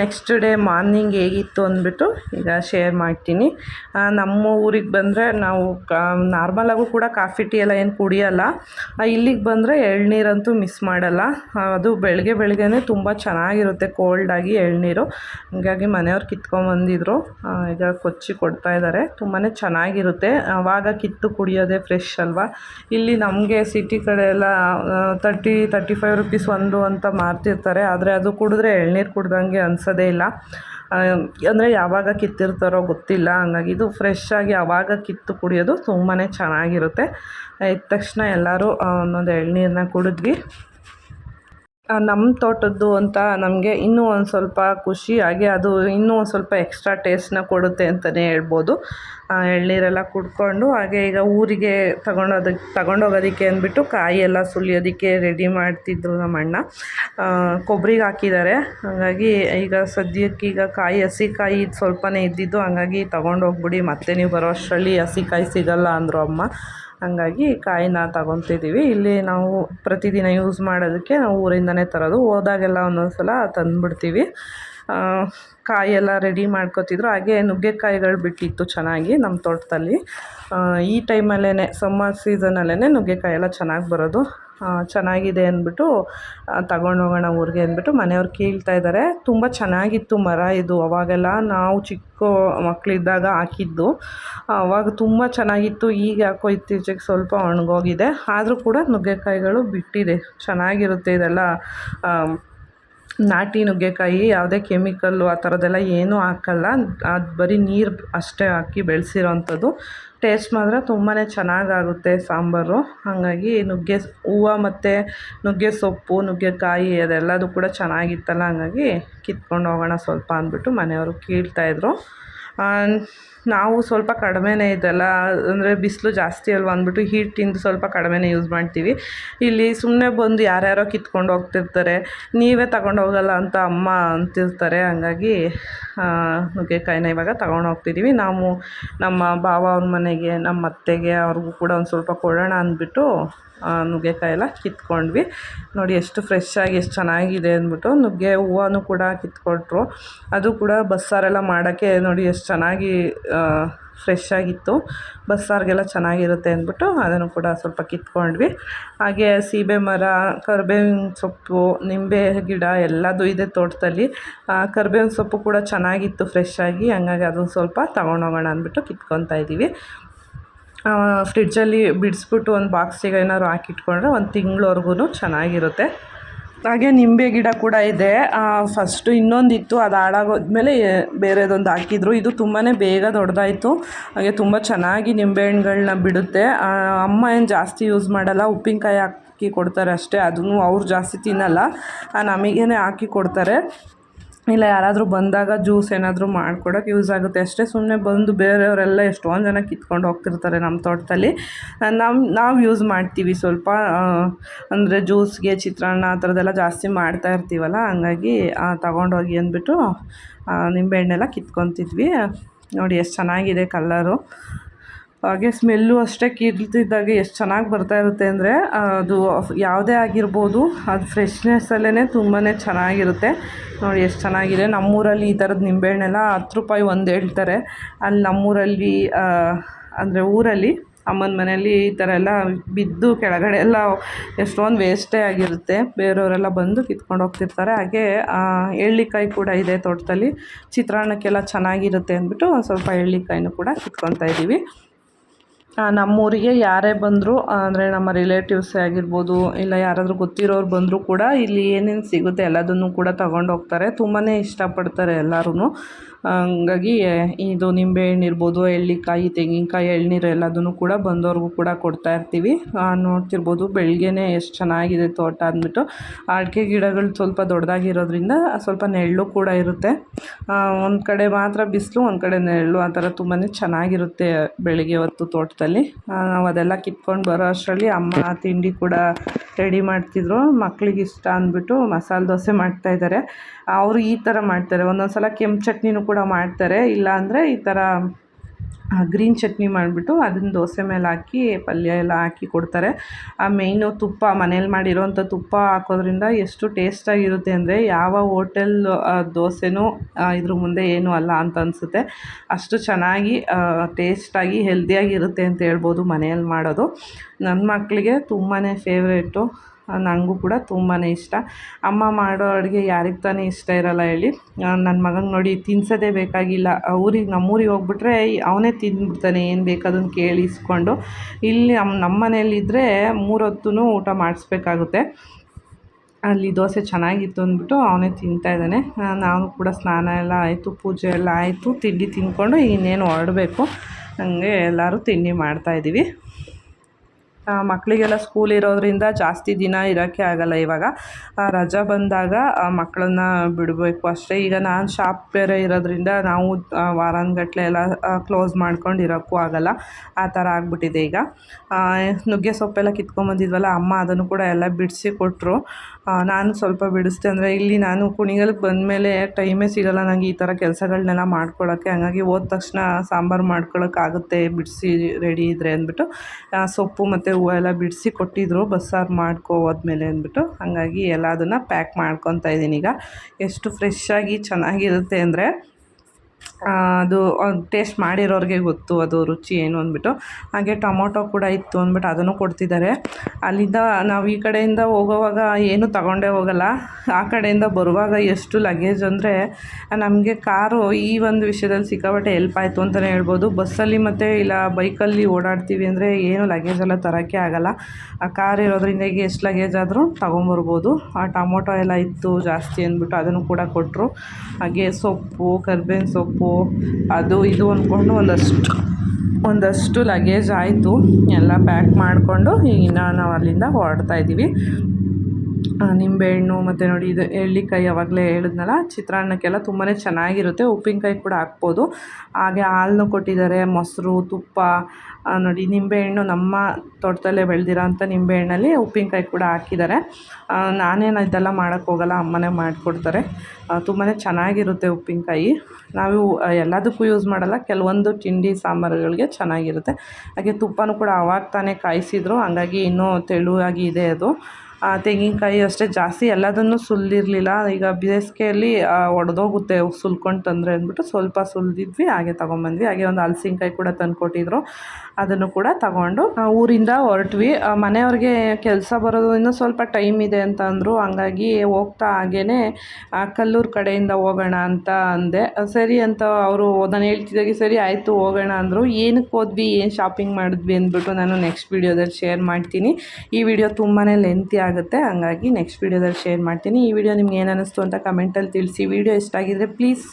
ನೆಕ್ಸ್ಟ್ ಡೇ ಮಾರ್ನಿಂಗ್ ಹೇಗಿತ್ತು ಅಂದ್ಬಿಟ್ಟು ಈಗ ಶೇರ್ ಮಾಡ್ತೀನಿ. ನಮ್ಮ ಊರಿಗೆ ಬಂದರೆ ನಾವು ಕಾ ನಾರ್ಮಲಾಗೂ ಕೂಡ ಕಾಫಿ, ಟೀ ಎಲ್ಲ ಏನು ಕುಡಿಯೋಲ್ಲ. ಇಲ್ಲಿಗೆ ಬಂದರೆ ಎಳ್ನೀರಂತೂ ಮಿಸ್ ಮಾಡಲ್ಲ. ಅದು ಬೆಳಗ್ಗೆ ಬೆಳಗ್ಗೆನೇ ತುಂಬ ಚೆನ್ನಾಗಿರುತ್ತೆ ಕೋಲ್ಡಾಗಿ ಎಳ್ನೀರು. ಹೀಗಾಗಿ ಮನೆಯವ್ರು ಕಿತ್ಕೊಂಡ್ಬಂದಿದ್ರು ಈಗ ಕೊಚ್ಚಿ ಕೊಡ್ತಾ ಇದ್ದಾರೆ ತುಂಬಾ ಚೆನ್ನಾಗಿರುತ್ತೆ. ಆವಾಗ ಕಿತ್ತು ಕುಡಿಯೋದೇ ಫ್ರೆಶ್ ಅಲ್ವಾ? ಇಲ್ಲಿ ನಮಗೆ ಸಿಟಿ ಕಡೆ ಎಲ್ಲ ತರ್ಟಿ ತರ್ಟಿ ಫೈವ್ ರುಪೀಸ್ ಒಂದು ಅಂತ ಮಾರ್ತಿರ್ತಾರೆ. ಆದರೆ ಅದು ಕುಡಿದ್ರೆ ಎಳ್ನೀರು ಕುಡ್ದಂಗೆ ಅನ್ಸೋದೇ ಇಲ್ಲ. ಅಂದರೆ ಯಾವಾಗ ಕಿತ್ತಿರ್ತಾರೋ ಗೊತ್ತಿಲ್ಲ. ಹಂಗಾಗಿ ಇದು ಫ್ರೆಶ್ ಆಗಿ ಆವಾಗ ಕಿತ್ತು ಕುಡಿಯೋದು ತುಂಬಾ ಚೆನ್ನಾಗಿರುತ್ತೆ. ಇದ್ದ ತಕ್ಷಣ ಎಲ್ಲರೂ ಒಂದೊಂದು ಎಳ್ನೀರನ್ನ ಕುಡಿದ್ವಿ. ನಮ್ಮ ತೋಟದ್ದು ಅಂತ ನಮಗೆ ಇನ್ನೂ ಒಂದು ಸ್ವಲ್ಪ ಖುಷಿ ಹಾಗೆ ಅದು ಇನ್ನೂ ಒಂದು ಸ್ವಲ್ಪ ಎಕ್ಸ್ಟ್ರಾ ಟೇಸ್ಟ್ನ ಕೊಡುತ್ತೆ ಅಂತಲೇ ಹೇಳ್ಬೋದು. ಎಳನೀರೆಲ್ಲ ಕುಡ್ಕೊಂಡು ಹಾಗೆ ಈಗ ಊರಿಗೆ ತಗೊಂಡೋದಕ್ಕೆ ತಗೊಂಡೋಗೋದಕ್ಕೆ ಅಂದ್ಬಿಟ್ಟು ಕಾಯಿ ಎಲ್ಲ ಸುಲಿಯೋದಕ್ಕೆ ರೆಡಿ ಮಾಡ್ತಿದ್ರು ನಮ್ಮ ಅಣ್ಣ ಕೊಬ್ಬರಿಗೆ ಹಾಕಿದ್ದಾರೆ. ಹಾಗಾಗಿ ಈಗ ಸದ್ಯಕ್ಕೆ ಈಗ ಕಾಯಿ, ಹಸಿಕಾಯಿ ಸ್ವಲ್ಪನೇ ಇದ್ದಿದ್ದು, ಹಾಗಾಗಿ ತೊಗೊಂಡೋಗ್ಬಿಡಿ, ಮತ್ತೆ ನೀವು ಬರೋ ಅಷ್ಟರಲ್ಲಿ ಹಸಿಕಾಯಿ ಸಿಗಲ್ಲ ಅಂದರು ಅಮ್ಮ. ಹಾಗಾಗಿ ಕಾಯಿನ ತಗೊತಿದ್ದೀವಿ. ಇಲ್ಲಿ ನಾವು ಪ್ರತಿದಿನ ಯೂಸ್ ಮಾಡೋದಕ್ಕೆ ನಾವು ಊರಿಂದನೇ ತರೋದು. ಹೋದಾಗೆಲ್ಲ ಒಂದೊಂದು ಸಲ ತಂದುಬಿಡ್ತೀವಿ ಕಾಯೆಲ್ಲ ರೆಡಿ ಮಾಡ್ಕೊತಿದ್ರು. ಹಾಗೆ ನುಗ್ಗೆಕಾಯಿಗಳು ಬಿಟ್ಟಿತ್ತು ಚೆನ್ನಾಗಿ ನಮ್ಮ ತೋಟದಲ್ಲಿ. ಈ ಟೈಮಲ್ಲೇ ಸಮ್ಮರ್ ಸೀಸನಲ್ಲೇ ನುಗ್ಗೆಕಾಯಿ ಎಲ್ಲ ಚೆನ್ನಾಗಿ ಬರೋದು. ಚೆನ್ನಾಗಿದೆ ಅಂದ್ಬಿಟ್ಟು ತಗೊಂಡು ಹೋಗೋಣ ಊರಿಗೆ ಅಂದ್ಬಿಟ್ಟು ಮನೆಯವ್ರು ಕೀಳ್ತಾ ಇದ್ದಾರೆ. ತುಂಬ ಚೆನ್ನಾಗಿತ್ತು ಮರ ಇದು. ಅವಾಗೆಲ್ಲ ನಾವು ಚಿಕ್ಕ ಮಕ್ಕಳಿದ್ದಾಗ ಹಾಕಿದ್ದು. ಅವಾಗ ತುಂಬ ಚೆನ್ನಾಗಿತ್ತು. ಈಗ ಯಾಕೋ ಇತ್ತೀಚೆಗೆ ಸ್ವಲ್ಪ ಒಣಗೋಗಿದೆ. ಆದರೂ ಕೂಡ ನುಗ್ಗೆಕಾಯಿಗಳು ಬಿಟ್ಟಿದೆ. ಚೆನ್ನಾಗಿರುತ್ತೆ ಇದೆಲ್ಲ. ನಾಟಿ ನುಗ್ಗೆಕಾಯಿ ಯಾವುದೇ ಕೆಮಿಕಲ್ಲು ಆ ಥರದ್ದೆಲ್ಲ ಏನೂ ಹಾಕಲ್ಲ. ಅದು ಬರೀ ನೀರು ಅಷ್ಟೇ ಹಾಕಿ ಬೆಳೆಸಿರೋವಂಥದ್ದು ಟೇಸ್ಟ್ ಮಾತ್ರ ತುಂಬಾ ಚೆನ್ನಾಗಾಗುತ್ತೆ ಸಾಂಬಾರು. ಹಾಗಾಗಿ ನುಗ್ಗೆ ಹೂವು ಮತ್ತು ನುಗ್ಗೆ ಸೊಪ್ಪು, ನುಗ್ಗೆಕಾಯಿ ಅದೆಲ್ಲದು ಕೂಡ ಚೆನ್ನಾಗಿತ್ತಲ್ಲ. ಹಾಗಾಗಿ ಕಿತ್ಕೊಂಡು ಹೋಗೋಣ ಸ್ವಲ್ಪ ಅಂದ್ಬಿಟ್ಟು ಮನೆಯವರು ಕೀಳ್ತಾಯಿದ್ರು ನಾವು ಸ್ವಲ್ಪ ಕಡಿಮೆನೇ ಇದೆಲ್ಲ, ಅಂದರೆ ಬಿಸಿಲು ಜಾಸ್ತಿ ಅಲ್ವಾ ಅಂದ್ಬಿಟ್ಟು ಹೀಟಿಂದು ಸ್ವಲ್ಪ ಕಡಿಮೆನೇ ಯೂಸ್ ಮಾಡ್ತೀವಿ. ಇಲ್ಲಿ ಸುಮ್ಮನೆ ಬಂದು ಯಾರ್ಯಾರೋ ಕಿತ್ಕೊಂಡು ಹೋಗ್ತಿರ್ತಾರೆ. ನೀವೇ ತಗೊಂಡು ಹೋಗಲ್ಲ ಅಂತ ಅಮ್ಮ ಅಂತಿರ್ತಾರೆ. ಹಂಗಾಗಿ ನುಗ್ಗೆಕಾಯಿನ ಇವಾಗ ತಗೊಂಡು ಹೋಗ್ತಿದ್ದೀವಿ ನಾವು ನಮ್ಮ ಭಾವ ಅವ್ರ ಮನೆಗೆ ನಮ್ಮ ಅತ್ತೆಗೆ ಅವ್ರಿಗೂ ಕೂಡ ಒಂದು ಸ್ವಲ್ಪ ಕೊಡೋಣ ಅಂದ್ಬಿಟ್ಟು ನುಗ್ಗೆಕಾಯಿ ಎಲ್ಲ ಕಿತ್ಕೊಂಡ್ವಿ. ನೋಡಿ ಎಷ್ಟು ಫ್ರೆಶ್ ಆಗಿ ಎಷ್ಟು ಚೆನ್ನಾಗಿದೆ ಅಂದ್ಬಿಟ್ಟು ನುಗ್ಗೆ ಹೂವನೂ ಕೂಡ ಕಿತ್ಕೊಟ್ರು. ಅದು ಕೂಡ ಬಸ್ಸಾರೆಲ್ಲ ಮಾಡೋಕ್ಕೆ ನೋಡಿ ಎಷ್ಟು ಚೆನ್ನಾಗಿ ಫ್ರೆಶ್ ಆಗಿತ್ತು. ಬಸ್ಸಾರಿಗೆಲ್ಲ ಚೆನ್ನಾಗಿರುತ್ತೆ ಅಂದ್ಬಿಟ್ಟು ಅದನ್ನು ಕೂಡ ಸ್ವಲ್ಪ ಕಿತ್ಕೊಂಡ್ವಿ. ಹಾಗೆ ಸೀಬೆ ಮರ, ಕರ್ಬೇವಿನ ಸೊಪ್ಪು, ನಿಂಬೆ ಗಿಡ ಎಲ್ಲದೂ ಇದೆ ತೋಟದಲ್ಲಿ. ಕರ್ಬೇವಿನ ಸೊಪ್ಪು ಕೂಡ ಚೆನ್ನಾಗಿತ್ತು ಫ್ರೆಶ್ ಆಗಿ. ಹಂಗಾಗಿ ಅದನ್ನು ಸ್ವಲ್ಪ ತೊಗೊಂಡೋಗೋಣ ಅಂದ್ಬಿಟ್ಟು ಕಿತ್ಕೊತಾ ಇದ್ದೀವಿ. ಫ್ರಿಡ್ಜಲ್ಲಿ ಬಿಡಿಸ್ಬಿಟ್ಟು ಒಂದು ಬಾಕ್ಸಿಗೆ ಏನಾದ್ರು ಹಾಕಿಟ್ಕೊಂಡ್ರೆ ಒಂದು ತಿಂಗಳವರೆಗೂ ಚೆನ್ನಾಗಿರುತ್ತೆ. ಹಾಗೆ ನಿಂಬೆ ಗಿಡ ಕೂಡ ಇದೆ. ಫಸ್ಟು ಇನ್ನೊಂದಿತ್ತು, ಅದು ಹಾಳಾಗೋದ್ಮೇಲೆ ಬೇರೆದೊಂದು ಹಾಕಿದ್ರು. ಇದು ತುಂಬಾ ಬೇಗ ದೊಡ್ಡದಾಯಿತು ಹಾಗೆ ತುಂಬ ಚೆನ್ನಾಗಿ ನಿಂಬೆಹಣ್ಣುಗಳ್ನ ಬಿಡುತ್ತೆ. ಅಮ್ಮ ಏನು ಜಾಸ್ತಿ ಯೂಸ್ ಮಾಡಲ್ಲ, ಉಪ್ಪಿನಕಾಯಿ ಹಾಕಿ ಕೊಡ್ತಾರೆ ಅಷ್ಟೇ. ಅದನ್ನು ಅವ್ರು ಜಾಸ್ತಿ ತಿನ್ನಲ್ಲ. ನಮಗೇನೆ ಹಾಕಿ ಕೊಡ್ತಾರೆ. ಇಲ್ಲ, ಯಾರಾದರೂ ಬಂದಾಗ ಜ್ಯೂಸ್ ಏನಾದರೂ ಮಾಡ್ಕೊಡೋಕೆ ಯೂಸ್ ಆಗುತ್ತೆ. ಅಷ್ಟೇ ಸುಮ್ಮನೆ ಬಂದು ಬೇರೆಯವರೆಲ್ಲ ಎಷ್ಟೊಂದು ಜನ ಕಿತ್ಕೊಂಡು ಹೋಗ್ತಿರ್ತಾರೆ ನಮ್ಮ ತೋಟದಲ್ಲಿ. ನಮ್ಮ ನಾವು ಯೂಸ್ ಮಾಡ್ತೀವಿ ಸ್ವಲ್ಪ ಅಂದರೆ ಜ್ಯೂಸ್ಗೆ ಚಿತ್ರಾನ್ನ ಆ ಥರದ್ದೆಲ್ಲ ಜಾಸ್ತಿ ಮಾಡ್ತಾ ಇರ್ತೀವಲ್ಲ, ಹಂಗಾಗಿ ತಗೊಂಡೋಗಿ ಅಂದ್ಬಿಟ್ಟು ನಿಂಬೆಹಣ್ಣೆಲ್ಲ ಕಿತ್ಕೊತಿದ್ವಿ. ನೋಡಿ, ಎಷ್ಟು ಚೆನ್ನಾಗಿದೆ ಕಲ್ಲರು ಹಾಗೆ ಸ್ಮೆಲ್ಲು ಅಷ್ಟೇ ಕೀರ್ತಿದ್ದಾಗ ಎಷ್ಟು ಚೆನ್ನಾಗಿ ಬರ್ತಾ ಇರುತ್ತೆ ಅಂದರೆ ಅದು ಯಾವುದೇ ಆಗಿರ್ಬೋದು, ಅದು ಫ್ರೆಶ್ನೆಸ್ಸಲ್ಲೇ ತುಂಬಾ ಚೆನ್ನಾಗಿರುತ್ತೆ. ನೋಡಿ ಎಷ್ಟು ಚೆನ್ನಾಗಿದೆ. ನಮ್ಮೂರಲ್ಲಿ ಈ ಥರದ ನಿಂಬೆಹಣ್ಣೆಲ್ಲ ಹತ್ತು ರೂಪಾಯಿ ಒಂದು ಹೇಳ್ತಾರೆ. ಅಲ್ಲಿ ನಮ್ಮೂರಲ್ಲಿ ಅಂದರೆ ಊರಲ್ಲಿ ಅಮ್ಮನ ಮನೆಯಲ್ಲಿ ಈ ಥರ ಎಲ್ಲ ಬಿದ್ದು ಕೆಳಗಡೆ ಎಲ್ಲ ಎಷ್ಟೊಂದು ವೇಸ್ಟೇ ಆಗಿರುತ್ತೆ. ಬೇರೆಯವರೆಲ್ಲ ಬಂದು ಕಿತ್ಕೊಂಡು ಹೋಗ್ತಿರ್ತಾರೆ. ಹಾಗೆ ಎಳ್ಳಿಕಾಯಿ ಕೂಡ ಇದೆ ತೋಟದಲ್ಲಿ. ಚಿತ್ರಾನ್ನಕ್ಕೆಲ್ಲ ಚೆನ್ನಾಗಿರುತ್ತೆ ಅಂದ್ಬಿಟ್ಟು ಒಂದು ಸ್ವಲ್ಪ ಎಳ್ಳಿಕಾಯಿನೂ ಕೂಡ ಕಿತ್ಕೊತಾ ಇದ್ದೀವಿ ನಮ್ಮೂರಿಗೆ ಯಾರೇ ಬಂದರೂ ಅಂದರೆ ನಮ್ಮ ರಿಲೇಟಿವ್ಸೇ ಆಗಿರ್ಬೋದು, ಇಲ್ಲ ಯಾರಾದರೂ ಗೊತ್ತಿರೋರು ಬಂದರೂ ಕೂಡ ಇಲ್ಲಿ ಏನೇನು ಸಿಗುತ್ತೆ ಎಲ್ಲದನ್ನೂ ಕೂಡ ತಗೊಂಡೋಗ್ತಾರೆ ತುಂಬಾ ಇಷ್ಟಪಡ್ತಾರೆ ಎಲ್ಲರೂ ಹಂಗಾಗಿ ಇದು ನಿಂಬೆಹಣ್ಣು ಇರ್ಬೋದು ಎಳ್ಳಿಕಾಯಿ ತೆಂಗಿನಕಾಯಿ ಎಳನೀರು ಎಲ್ಲದನ್ನು ಕೂಡ ಬಂದವ್ರಿಗೂ ಕೂಡ ಕೊಡ್ತಾ ಆ, ನೋಡ್ತಿರ್ಬೋದು ಬೆಳಗ್ಗೆನೇ ಎಷ್ಟು ಚೆನ್ನಾಗಿದೆ ತೋಟ ಅಂದ್ಬಿಟ್ಟು. ಅಡಿಕೆ ಗಿಡಗಳು ಸ್ವಲ್ಪ ದೊಡ್ಡದಾಗಿರೋದ್ರಿಂದ ಸ್ವಲ್ಪ ನೆರಳು ಕೂಡ ಇರುತ್ತೆ. ಒಂದು ಕಡೆ ಮಾತ್ರ ಬಿಸಿಲು ಒಂದು ಕಡೆ ನೆರಳು ಆ ಥರ ತುಂಬಾ ಚೆನ್ನಾಗಿರುತ್ತೆ ಬೆಳಗ್ಗೆ ಹೊತ್ತು ತೋಟದಲ್ಲಿ. ನಾವು ಅದೆಲ್ಲ ಕಿತ್ಕೊಂಡು ಬರೋ ಅಷ್ಟರಲ್ಲಿ ಅಮ್ಮ ತಿಂಡಿ ಕೂಡ ರೆಡಿ ಮಾಡ್ತಿದ್ರು. ಮಕ್ಳಿಗೆ ಇಷ್ಟ ಅಂದ್ಬಿಟ್ಟು ಮಸಾಲೆ ದೋಸೆ ಮಾಡ್ತಾಯಿದ್ದಾರೆ ಅವರು ಈ ಥರ ಮಾಡ್ತಾರೆ. ಒಂದೊಂದು ಸಲ ಕೆಂಪು ಚಟ್ನಿನೂ ಕೂಡ ಮಾಡ್ತಾರೆ. ಇಲ್ಲ ಅಂದರೆ ಈ ಥರ ಗ್ರೀನ್ ಚಟ್ನಿ ಮಾಡಿಬಿಟ್ಟು ಅದನ್ನ ದೋಸೆ ಮೇಲೆ ಹಾಕಿ, ಪಲ್ಯ ಎಲ್ಲ ಹಾಕಿ ಕೊಡ್ತಾರೆ. ಆ ಮೇಯ್ನು ತುಪ್ಪ, ಮನೇಲಿ ಮಾಡಿರೋಂಥ ತುಪ್ಪ ಹಾಕೋದ್ರಿಂದ ಎಷ್ಟು ಟೇಸ್ಟಾಗಿರುತ್ತೆ ಅಂದರೆ ಯಾವ ಹೋಟೆಲ್ ದೋಸೆನೂ ಇದ್ರ ಮುಂದೆ ಏನೂ ಅಲ್ಲ ಅಂತ ಅನಿಸುತ್ತೆ. ಅಷ್ಟು ಚೆನ್ನಾಗಿ ಟೇಸ್ಟಾಗಿ ಹೆಲ್ದಿಯಾಗಿರುತ್ತೆ ಅಂತ ಹೇಳ್ಬೋದು ಮನೆಯಲ್ಲಿ ಮಾಡೋದು. ನನ್ನ ಮಕ್ಕಳಿಗೆ ತುಂಬಾ ಫೇವ್ರೇಟು ನನಗೂ ಕೂಡ ತುಂಬಾ ಇಷ್ಟ. ಅಮ್ಮ ಮಾಡೋ ಅಡುಗೆ ಯಾರಿಗೆ ತಾನೇ ಇಷ್ಟ ಇರಲ್ಲ ಹೇಳಿ. ನನ್ನ ಮಗಂಗೆ ನೋಡಿ ತಿನ್ಸೋದೇ ಬೇಕಾಗಿಲ್ಲ. ಊರಿಗೆ ನಮ್ಮೂರಿಗೆ ಹೋಗ್ಬಿಟ್ರೆ ಅವನೇ ತಿಂದ್ಬಿಡ್ತಾನೆ ಏನು ಬೇಕು ಅದನ್ನು ಕೇಳಿ ಇಸ್ಕೊಂಡು. ಇಲ್ಲಿ ನಮ್ಮ ಮನೇಲಿದ್ದರೆ ಮೂರು ಹೊತ್ತೂ ಊಟ ಮಾಡಿಸ್ಬೇಕಾಗುತ್ತೆ. ಅಲ್ಲಿ ದೋಸೆ ಚೆನ್ನಾಗಿತ್ತು ಅಂದ್ಬಿಟ್ಟು ಅವನೇ ತಿಂತಾ ಇದ್ದಾನೆ. ನಾನು ಕೂಡ ಸ್ನಾನ ಎಲ್ಲ ಆಯಿತು, ಪೂಜೆ ಎಲ್ಲ ಆಯಿತು, ತಿಂಡಿ ತಿಂದ್ಕೊಂಡು ಇನ್ನೇನು ಹೊರಡಬೇಕು. ಹಂಗೆ ಎಲ್ಲರೂ ತಿಂಡಿ ಮಾಡ್ತಾಯಿದ್ದೀವಿ ಮಕ್ಕಳಿಗೆಲ್ಲ ಸ್ಕೂಲ್ ಇರೋದ್ರಿಂದ ಜಾಸ್ತಿ ದಿನ ಇರೋಕ್ಕೆ ಆಗಲ್ಲ ಇವಾಗ. ರಜಾ ಬಂದಾಗ ಮಕ್ಕಳನ್ನ ಬಿಡಬೇಕು. ಅಷ್ಟೇ, ಈಗ ನಾನು ಶಾಪ್ ಬೇರೆ ಇರೋದ್ರಿಂದ ನಾವು ವಾರಾನ್ಗಟ್ಲೆ ಎಲ್ಲ ಕ್ಲೋಸ್ ಮಾಡ್ಕೊಂಡು ಇರೋಕ್ಕೂ ಆಗಲ್ಲ. ಆ ಥರ ಆಗಿಬಿಟ್ಟಿದೆ ಈಗ. ನುಗ್ಗೆ ಸೊಪ್ಪೆಲ್ಲ ಕಿತ್ಕೊಂಬಂದಿದ್ವಲ್ಲ ಅಮ್ಮ ಅದನ್ನು ಕೂಡ ಎಲ್ಲ ಬಿಡಿಸಿ ಕೊಟ್ಟರು ನಾನು ಸ್ವಲ್ಪ ಬಿಡಿಸ್ದೆ ಅಂದರೆ ಇಲ್ಲಿ ನಾನು ಕುಣಿಗಲ್ಗೆ ಬಂದಮೇಲೆ ಟೈಮೇ ಸಿಗಲ್ಲ. ನನಗೆ ಈ ಥರ ಕೆಲಸಗಳನ್ನೆಲ್ಲ ಮಾಡ್ಕೊಳ್ಳೋಕ್ಕೆ ಹಂಗಾಗಿ ಹೋದ ತಕ್ಷಣ ಸಾಂಬಾರು ಮಾಡ್ಕೊಳ್ಳೋಕ್ಕಾಗುತ್ತೆ ಬಿಡಿಸಿ ರೆಡಿ ಇದ್ದರೆ ಅಂದ್ಬಿಟ್ಟು ಸೊಪ್ಪು ಮತ್ತು ಹೂವು ಎಲ್ಲ ಬಿಡಿಸಿ ಕೊಟ್ಟಿದ್ದರು ಬಸ್ಸಾರು ಮಾಡ್ಕೋ ಹೋದ್ಮೇಲೆ ಅಂದ್ಬಿಟ್ಟು, ಹಾಗಾಗಿ ಎಲ್ಲ ಅದನ್ನು ಪ್ಯಾಕ್ ಮಾಡ್ಕೊತಾ ಇದ್ದೀನಿ ಈಗ ಎಷ್ಟು ಫ್ರೆಶ್ಶಾಗಿ ಚೆನ್ನಾಗಿರುತ್ತೆ ಅಂದರೆ ಅದು ಟೇಸ್ಟ್ ಮಾಡಿರೋರಿಗೆ ಗೊತ್ತು, ಅದು ರುಚಿ ಏನು ಅಂದ್ಬಿಟ್ಟು. ಹಾಗೆ ಟೊಮೊಟೊ ಕೂಡ ಇತ್ತು ಅಂದ್ಬಿಟ್ಟು ಅದನ್ನು ಕೊಡ್ತಿದ್ದಾರೆ. ಅಲ್ಲಿಂದ ನಾವು ಈ ಕಡೆಯಿಂದ ಹೋಗೋವಾಗ ಏನು ತಗೊಂಡೇ ಹೋಗಲ್ಲ. ಆ ಕಡೆಯಿಂದ ಬರುವಾಗ ಎಷ್ಟು ಲಗೇಜ್ ಅಂದರೆ, ನಮಗೆ ಕಾರು ಈ ಒಂದು ವಿಷಯದಲ್ಲಿ ಸಿಕ್ಕಾಪಟ್ಟೆ ಹೆಲ್ಪ್ ಆಯಿತು ಅಂತಲೇ ಹೇಳ್ಬೋದು. ಬಸ್ಸಲ್ಲಿ ಮತ್ತು ಇಲ್ಲ ಬೈಕಲ್ಲಿ ಓಡಾಡ್ತೀವಿ ಅಂದರೆ ಏನು ಲಗೇಜ್ ಎಲ್ಲ ತರೋಕ್ಕೆ ಆಗಲ್ಲ. ಆ ಕಾರ್ ಇರೋದ್ರಿಂದ ಈಗ ಎಷ್ಟು ಲಗೇಜ್ ಆದರೂ ತೊಗೊಂಬರ್ಬೋದು. ಆ ಟೊಮೊಟೊ ಎಲ್ಲ ಇತ್ತು ಜಾಸ್ತಿ ಅಂದ್ಬಿಟ್ಟು ಅದನ್ನು ಕೂಡ ಕೊಟ್ಟರು ಹಾಗೆ ಸೊಪ್ಪು, ಕರ್ಬೇವಿನ ಸೊಪ್ಪು ಅದು ಇದು ಅಂದ್ಕೊಂಡು ಒಂದಷ್ಟು ಒಂದಷ್ಟು ಲಗೇಜ್ ಆಯಿತು. ಎಲ್ಲ ಪ್ಯಾಕ್ ಮಾಡಿಕೊಂಡು ಇನ್ನು ನಾವು ಅಲ್ಲಿಂದ ಹೊರಡ್ತಾ ಇದ್ದೀವಿ. ನಿಂಬೆಹಣ್ಣು ಮತ್ತು ನೋಡಿ ಇದು ಎಳ್ಳಿಕಾಯಿ ಯಾವಾಗಲೇ ಹೇಳಿದ್ನಲ್ಲ, ಚಿತ್ರಾನ್ನಕ್ಕೆಲ್ಲ ತುಂಬಾ ಚೆನ್ನಾಗಿರುತ್ತೆ. ಉಪ್ಪಿನಕಾಯಿ ಕೂಡ ಹಾಕ್ಬೋದು. ಹಾಗೆ ಹಾಲನ್ನು ಕೊಟ್ಟಿದ್ದಾರೆ, ಮೊಸರು, ತುಪ್ಪ ನೋಡಿ, ನಿಂಬೆಹಣ್ಣು ನಮ್ಮ ತೋಟದಲ್ಲೇ ಬೆಳೆದಿರೋಂಥ ನಿಂಬೆಹಣ್ಣಲ್ಲಿ ಉಪ್ಪಿನಕಾಯಿ ಕೂಡ ಹಾಕಿದ್ದಾರೆ. ನಾನೇನು ಇದೆಲ್ಲ ಮಾಡೋಕ್ಕೆ ಹೋಗಲ್ಲ, ಅಮ್ಮನೇ ಮಾಡಿಕೊಡ್ತಾರೆ. ತುಂಬಾ ಚೆನ್ನಾಗಿರುತ್ತೆ ಉಪ್ಪಿನಕಾಯಿ. ನಾವು ಎಲ್ಲದಕ್ಕೂ ಯೂಸ್ ಮಾಡಲ್ಲ, ಕೆಲವೊಂದು ತಿಂಡಿ ಸಾಂಬಾರುಗಳಿಗೆ ಚೆನ್ನಾಗಿರುತ್ತೆ. ಹಾಗೆ ತುಪ್ಪನೂ ಕೂಡ ಅವಾಗ ತಾನೇ ಕಾಯಿಸಿದ್ರು, ಹಾಗಾಗಿ ಇನ್ನೂ ತೆಳುವಾಗಿ ಇದೆ ಅದು. ತೆಂಗಿನಕಾಯಿ ಅಷ್ಟೇ, ಜಾಸ್ತಿ ಎಲ್ಲದನ್ನು ಸುಲ್ಲಿರಲಿಲ್ಲ ಈಗ ಬೇಸಿಗೆಯಲ್ಲಿ ಒಡೆದೋಗುತ್ತೆ, ಸುಲ್ಕೊಂಡು ತಂದರೆ ಅಂದ್ಬಿಟ್ಟು ಸ್ವಲ್ಪ ಸುಲಿದಿದ್ವಿ, ಹಾಗೆ ತೊಗೊಂಬಂದ್ವಿ. ಹಾಗೆ ಒಂದು ಹಲ್ಸಿನ್ಕಾಯಿ ಕೂಡ ತಂದು ಕೊಟ್ಟಿದ್ರು ಅದನ್ನು ಕೂಡ ತಗೊಂಡು ಊರಿಂದ ಹೊರಟ್ವಿ. ಮನೆಯವ್ರಿಗೆ ಕೆಲಸ ಬರೋದು ಇನ್ನೂ ಸ್ವಲ್ಪ ಟೈಮ್ ಇದೆ ಅಂತ ಅಂದರು. ಹಂಗಾಗಿ ಹೋಗ್ತಾ ಹಾಗೇ ಕಲ್ಲೂರು ಕಡೆಯಿಂದ ಹೋಗೋಣ ಅಂತ ಅಂದೆ. ಸರಿ ಅಂತ ಅವರು ನಾನು ಹೇಳ್ತಿದ್ದಾಗೆ, ಸರಿ ಆಯಿತು, ಹೋಗೋಣ ಅಂದರು. ಏನಕ್ಕೆ ಹೋದ್ವಿ, ಏನು ಶಾಪಿಂಗ್ ಮಾಡಿದ್ವಿ ಅಂದ್ಬಿಟ್ಟು ನಾನು ನೆಕ್ಸ್ಟ್ ವೀಡಿಯೋದಲ್ಲಿ ಶೇರ್ ಮಾಡ್ತೀನಿ. ಈ ವಿಡಿಯೋ ತುಂಬಾ ಲೆಂತಿ ಆಗುತ್ತೆ, ಹಂಗಾಗಿ ನೆಕ್ಸ್ಟ್ ವೀಡಿಯೋದಲ್ಲಿ ಶೇರ್ ಮಾಡ್ತೀನಿ. ಈ ವಿಡಿಯೋ ನಿಮ್ಗೆ ಏನು ಅನ್ನಿಸ್ತು ಅಂತ ಕಮೆಂಟಲ್ಲಿ ತಿಳಿಸಿ. ವಿಡಿಯೋ ಇಷ್ಟ ಆಗಿದ್ರೆ ಪ್ಲೀಸ್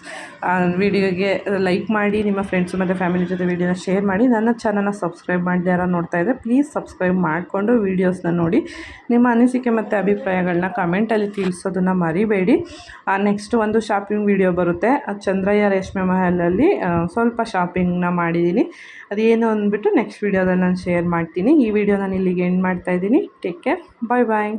ವಿಡಿಯೋಗೆ ಲೈಕ್ ಮಾಡಿ, ನಿಮ್ಮ ಫ್ರೆಂಡ್ಸು ಮತ್ತು ಫ್ಯಾಮಿಲಿ ಜೊತೆ ವಿಡಿಯೋನ ಶೇರ್ ಮಾಡಿ. ನನ್ನ ಚಾನಲ್ನ ಸಬ್ಸ್ಕ್ರೈಬ್ ಮಾಡದೆ ಯಾರು ನೋಡ್ತಾ ಇದ್ದರೆ ಪ್ಲೀಸ್ ಸಬ್ಸ್ಕ್ರೈಬ್ ಮಾಡಿಕೊಂಡು ವೀಡಿಯೋಸ್ನ ನೋಡಿ. ನಿಮ್ಮ ಅನಿಸಿಕೆ ಮತ್ತು ಅಭಿಪ್ರಾಯಗಳನ್ನ ಕಮೆಂಟಲ್ಲಿ ತಿಳಿಸೋದನ್ನು ಮರಿಬೇಡಿ. ನೆಕ್ಸ್ಟ್ ಒಂದು ಶಾಪಿಂಗ್ ವಿಡಿಯೋ ಬರುತ್ತೆ. ಅದು ಚಂದ್ರಯ್ಯ ರೇಷ್ಮೆ ಮಹಲಲ್ಲಿ ಸ್ವಲ್ಪ ಶಾಪಿಂಗ್ನ ಮಾಡಿದ್ದೀನಿ ಅದೇನು ಅಂದ್ಬಿಟ್ಟು ನೆಕ್ಸ್ಟ್ ವೀಡಿಯೋದಲ್ಲಿ ನಾನು ಶೇರ್ ಮಾಡ್ತೀನಿ. ಈ ವಿಡಿಯೋ ನಾನು ಇಲ್ಲಿಗೆ ಎಂಡ್ ಮಾಡ್ತಾಯಿದ್ದೀನಿ ಟೇಕ್ ಕೇರ್ ಬಾಯ್ ಬಾಯ್